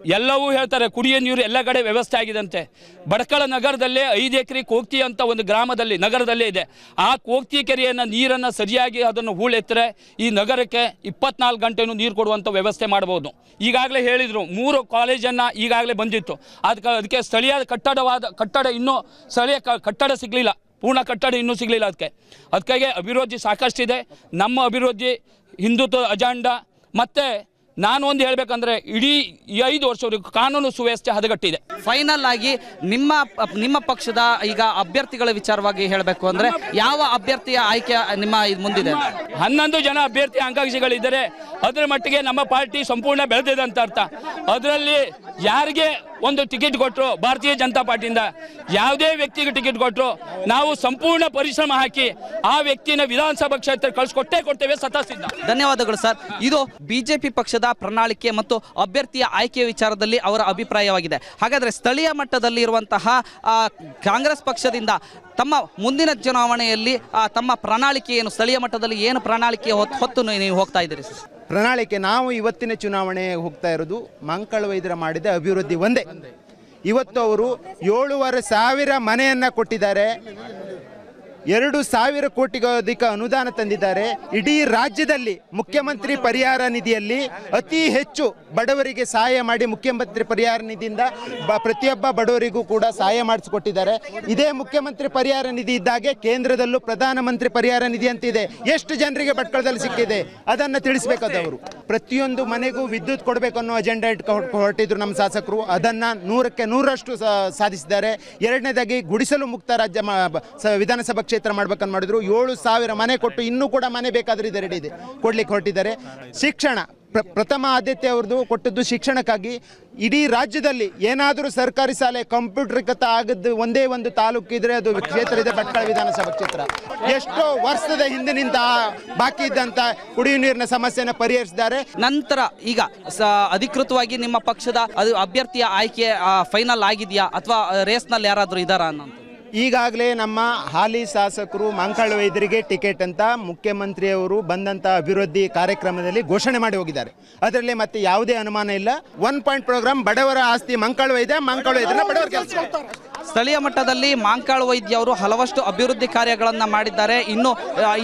ಎಲ್ಲವೂ ಹೇಳ್ತಾರೆ, ಕುಡಿಯೋ ನೀರು ಎಲ್ಲ ಕಡೆ ವ್ಯವಸ್ಥೆ ಆಗಿದಂತೆ. ಬಡಕಳ ನಗರದಲ್ಲೇ ಐದು ಎಕರೆ ಕೋಕ್ತಿ ಅಂತ ಒಂದು ಗ್ರಾಮದಲ್ಲಿ, ನಗರದಲ್ಲೇ ಇದೆ. ಆ ಕೋಕ್ತಿ ಕೆರೆಯನ್ನು ನೀರನ್ನು ಸರಿಯಾಗಿ ಅದನ್ನು ಹೂಳೆತ್ತರೆ, ಈ ನಗರಕ್ಕೆ ಇಪ್ಪತ್ನಾಲ್ಕು ಗಂಟೆನೂ ನೀರು ಕೊಡುವಂಥ ವ್ಯವಸ್ಥೆ ಮಾಡ್ಬೋದು. ಈಗಾಗಲೇ ಹೇಳಿದರು, ಮೂರು ಕಾಲೇಜನ್ನು ಈಗಾಗಲೇ ಬಂದಿತ್ತು. ಅದಕ್ಕೆ ಅದಕ್ಕೆ ಸ್ಥಳೀಯ ಕಟ್ಟಡವಾದ, ಕಟ್ಟಡ ಇನ್ನೂ ಸ್ಥಳೀಯ ಕಟ್ಟಡ ಸಿಗಲಿಲ್ಲ. ಪೂರ್ಣ ಕಟ್ಟಡ ಇನ್ನೂ ಸಿಗಲಿಲ್ಲ ಅದಕ್ಕೆ. ಅದಕ್ಕಾಗಿ ಅಭಿವೃದ್ಧಿ ಸಾಕಷ್ಟಿದೆ. ನಮ್ಮ ಅಭಿವೃದ್ಧಿ ಹಿಂದುತ್ವ ಅಜಾಂಡ, ಮತ್ತು ನಾನು ಒಂದು ಹೇಳಬೇಕಂದ್ರೆ ಇಡೀ ಈ ಐದು ವರ್ಷವರೆಗೂ ಕಾನೂನು ಸುವ್ಯವಸ್ಥೆ ಹದಗಟ್ಟಿದೆ. ಫೈನಲ್ ಆಗಿ ನಿಮ್ಮ ನಿಮ್ಮ ಪಕ್ಷದ ಈಗ ಅಭ್ಯರ್ಥಿಗಳ ವಿಚಾರವಾಗಿ ಹೇಳಬೇಕು ಅಂದ್ರೆ ಯಾವ ಅಭ್ಯರ್ಥಿಯ ಆಯ್ಕೆ ನಿಮ್ಮ ಇದು ಮುಂದಿದೆ? ಹನ್ನೊಂದು ಜನ ಅಭ್ಯರ್ಥಿ ಆಕಾಂಕ್ಷಿಗಳಿದ್ದರೆ ಅದರ ಮಟ್ಟಿಗೆ ನಮ್ಮ ಪಾರ್ಟಿ ಸಂಪೂರ್ಣ ಬೆಳೆದಿದೆ ಅಂತ ಅರ್ಥ. ಅದರಲ್ಲಿ ಯಾರಿಗೆ ಒಂದು ಟಿಕೆಟ್ ಕೊಟ್ಟರು ಭಾರತೀಯ ಜನತಾ ಪಾರ್ಟಿಯಿಂದ ಯಾವುದೇ ವ್ಯಕ್ತಿಗೆ ಟಿಕೆಟ್ ಕೊಟ್ಟರು ನಾವು ಸಂಪೂರ್ಣ ಪರಿಶ್ರಮ ಹಾಕಿ ಆ ವ್ಯಕ್ತಿನ ವಿಧಾನಸಭಾ ಕ್ಷೇತ್ರ ಕಳಿಸ್ಕೊಟ್ಟೇ ಕೊಡ್ತೇವೆ ಸತತ ಧನ್ಯವಾದಗಳು ಸರ್. ಇದು ಬಿಜೆಪಿ ಪಕ್ಷದ ಪ್ರಣಾಳಿಕೆ ಮತ್ತು ಅಭ್ಯರ್ಥಿಯ ಆಯ್ಕೆ ವಿಚಾರದಲ್ಲಿ ಅವರ ಅಭಿಪ್ರಾಯವಾಗಿದೆ. ಹಾಗಾದರೆ ಸ್ಥಳೀಯ ಮಟ್ಟದಲ್ಲಿ ಇರುವಂತಹ ಕಾಂಗ್ರೆಸ್ ಪಕ್ಷದಿಂದ ತಮ್ಮ ಮುಂದಿನ ಚುನಾವಣೆಯಲ್ಲಿ ತಮ್ಮ ಪ್ರಣಾಳಿಕೆ ಏನು, ಸ್ಥಳೀಯ ಮಟ್ಟದಲ್ಲಿ ಏನು ಪ್ರಣಾಳಿಕೆ ಹೊತ್ತು ನೀವು ಹೋಗ್ತಾ ಇದ್ದೀರಿ ಪ್ರಣಾಳಿಕೆ, ನಾವು ಇವತ್ತಿನ ಚುನಾವಣೆ ಹೋಗ್ತಾ ಇರೋದು ಮಂಕಳ ವೈದ್ಯರ ಮಾಡಿದ ಅಭಿವೃದ್ಧಿ ಒಂದೇ. ಇವತ್ತು ಅವರು ಏಳುವರೆ ಸಾವಿರ ಮನೆಯನ್ನು ಕೊಟ್ಟಿದ್ದಾರೆ. ಎರಡು ಸಾವಿರ ಕೋಟಿಗೂ ಅಧಿಕ ಅನುದಾನ ತಂದಿದ್ದಾರೆ. ಇಡೀ ರಾಜ್ಯದಲ್ಲಿ ಮುಖ್ಯಮಂತ್ರಿ ಪರಿಹಾರ ನಿಧಿಯಲ್ಲಿ ಅತಿ ಹೆಚ್ಚು ಬಡವರಿಗೆ ಸಹಾಯ ಮಾಡಿ ಮುಖ್ಯಮಂತ್ರಿ ಪರಿಹಾರ ನಿಧಿಯಿಂದ ಬ, ಪ್ರತಿಯೊಬ್ಬ ಬಡವರಿಗೂ ಕೂಡ ಸಹಾಯ ಮಾಡಿಸಿಕೊಟ್ಟಿದ್ದಾರೆ. ಇದೇ ಮುಖ್ಯಮಂತ್ರಿ ಪರಿಹಾರ ನಿಧಿ ಇದ್ದಾಗೆ ಕೇಂದ್ರದಲ್ಲೂ ಪ್ರಧಾನಮಂತ್ರಿ ಪರಿಹಾರ ನಿಧಿ ಅಂತಿದೆ. ಎಷ್ಟು ಜನರಿಗೆ ಭಟ್ಕಳದಲ್ಲಿ ಸಿಕ್ಕಿದೆ? ಅದನ್ನು ತಿಳಿಸಬೇಕಾದವರು ಪ್ರತಿಯೊಂದು ಮನೆಗೂ ವಿದ್ಯುತ್ ಕೊಡಬೇಕು ಅನ್ನೋ ಅಜೆಂಡಾ ಇಟ್ಕೊಂಡು ಹೊರಟಿದ್ರು ನಮ್ಮ ಶಾಸಕರು. ಅದನ್ನು ನೂರಕ್ಕೆ ನೂರಷ್ಟು ಸಾಧಿಸಿದ್ದಾರೆ. ಎರಡನೇದಾಗಿ ಗುಡಿಸಲು ಮುಕ್ತ ರಾಜ್ಯ ವಿಧಾನಸಭಾ ಕ್ಷೇತ್ರ ಮಾಡ್ಬೇಕಂತ ಮಾಡಿದ್ರು. ಏಳು ಸಾವಿರ ಮನೆ ಕೊಟ್ಟು ಇನ್ನೂ ಕೂಡ ಮನೆ ಬೇಕಾದ್ರೆ ಇದೆ ರೆಡಿ ಇದೆ. ಕೊಡ್ಲಿಕ್ಕೆ ಹೊರಟಿದ್ದಾರೆ. ಶಿಕ್ಷಣ, ಪ್ರ, ಪ್ರಥಮ ಆದ್ಯತೆ ಅವ್ರದ್ದು ಕೊಟ್ಟದ್ದು ಶಿಕ್ಷಣಕ್ಕಾಗಿ. ಇಡೀ ರಾಜ್ಯದಲ್ಲಿ ಏನಾದರೂ ಸರ್ಕಾರಿ ಶಾಲೆ ಕಂಪ್ಯೂಟರ್ಗತ ಆಗದ್ದು ಒಂದೇ ಒಂದು ತಾಲೂಕು ಇದ್ರೆ ಅದು ಕ್ಷೇತ್ರ ಇದೆ, ಭಟ್ಕಳ ವಿಧಾನಸಭಾ ಕ್ಷೇತ್ರ. ಎಷ್ಟೋ ವರ್ಷದ ಹಿಂದಿನಿಂದ ಬಾಕಿ ಇದ್ದಂಥ ಕುಡಿಯುವ ನೀರಿನ ಸಮಸ್ಯೆನ ಪರಿಹರಿಸಿದ್ದಾರೆ. ನಂತರ ಈಗ ಅಧಿಕೃತವಾಗಿ ನಿಮ್ಮ ಪಕ್ಷದ ಅದು ಅಭ್ಯರ್ಥಿಯ ಆಯ್ಕೆ ಫೈನಲ್ ಆಗಿದೆಯಾ? ಅಥವಾ ರೇಸ್ನಲ್ಲಿ ಯಾರಾದರೂ ಇದ್ದಾರಾ ಅನ್ನೋದು ಈಗಾಗಲೇ ನಮ್ಮ ಹಾಲಿ ಶಾಸಕರು ಮಂಕಳ ವೈದ್ಯರಿಗೆ ಟಿಕೆಟ್ ಅಂತ ಮುಖ್ಯಮಂತ್ರಿಯವರು ಬಂದಂಥ ಅಭಿವೃದ್ಧಿ ಕಾರ್ಯಕ್ರಮದಲ್ಲಿ ಘೋಷಣೆ ಮಾಡಿ ಹೋಗಿದ್ದಾರೆ. ಅದರಲ್ಲಿ ಮತ್ತೆ ಯಾವುದೇ ಅನುಮಾನ ಇಲ್ಲ. ಒನ್ ಪಾಯಿಂಟ್ ಪ್ರೋಗ್ರಾಮ್ ಬಡವರ ಆಸ್ತಿ ಮಂಕಳ ವೈದ್ಯ ಮಂಕಳ ಬಡವರ ಕೆಲಸ. ಸ್ಥಳೀಯ ಮಟ್ಟದಲ್ಲಿ ಮಾಂಕಾಳು ವೈದ್ಯ ಅವರು ಹಲವಷ್ಟು ಅಭಿವೃದ್ಧಿ ಕಾರ್ಯಗಳನ್ನು ಮಾಡಿದ್ದಾರೆ. ಇನ್ನು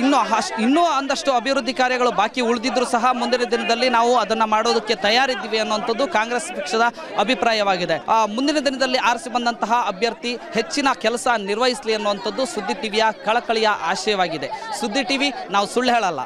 ಇನ್ನೂ ಇನ್ನು ಒಂದಷ್ಟು ಅಭಿವೃದ್ಧಿ ಕಾರ್ಯಗಳು ಬಾಕಿ ಉಳಿದಿದ್ರು ಸಹ ಮುಂದಿನ ದಿನದಲ್ಲಿ ನಾವು ಅದನ್ನು ಮಾಡೋದಕ್ಕೆ ತಯಾರಿದ್ದೀವಿ ಅನ್ನುವಂಥದ್ದು ಕಾಂಗ್ರೆಸ್ ಪಕ್ಷದ ಅಭಿಪ್ರಾಯವಾಗಿದೆ. ಮುಂದಿನ ದಿನದಲ್ಲಿ ಆರಿಸಿ ಬಂದಂತಹ ಅಭ್ಯರ್ಥಿ ಹೆಚ್ಚಿನ ಕೆಲಸ ನಿರ್ವಹಿಸಲಿ ಅನ್ನುವಂಥದ್ದು ಸುದ್ದಿ ಟಿವಿಯ ಕಳಕಳಿಯ ಆಶಯವಾಗಿದೆ. ಸುದ್ದಿ ಟಿವಿ, ನಾವು ಸುಳ್ಳು ಹೇಳಲ್ಲ.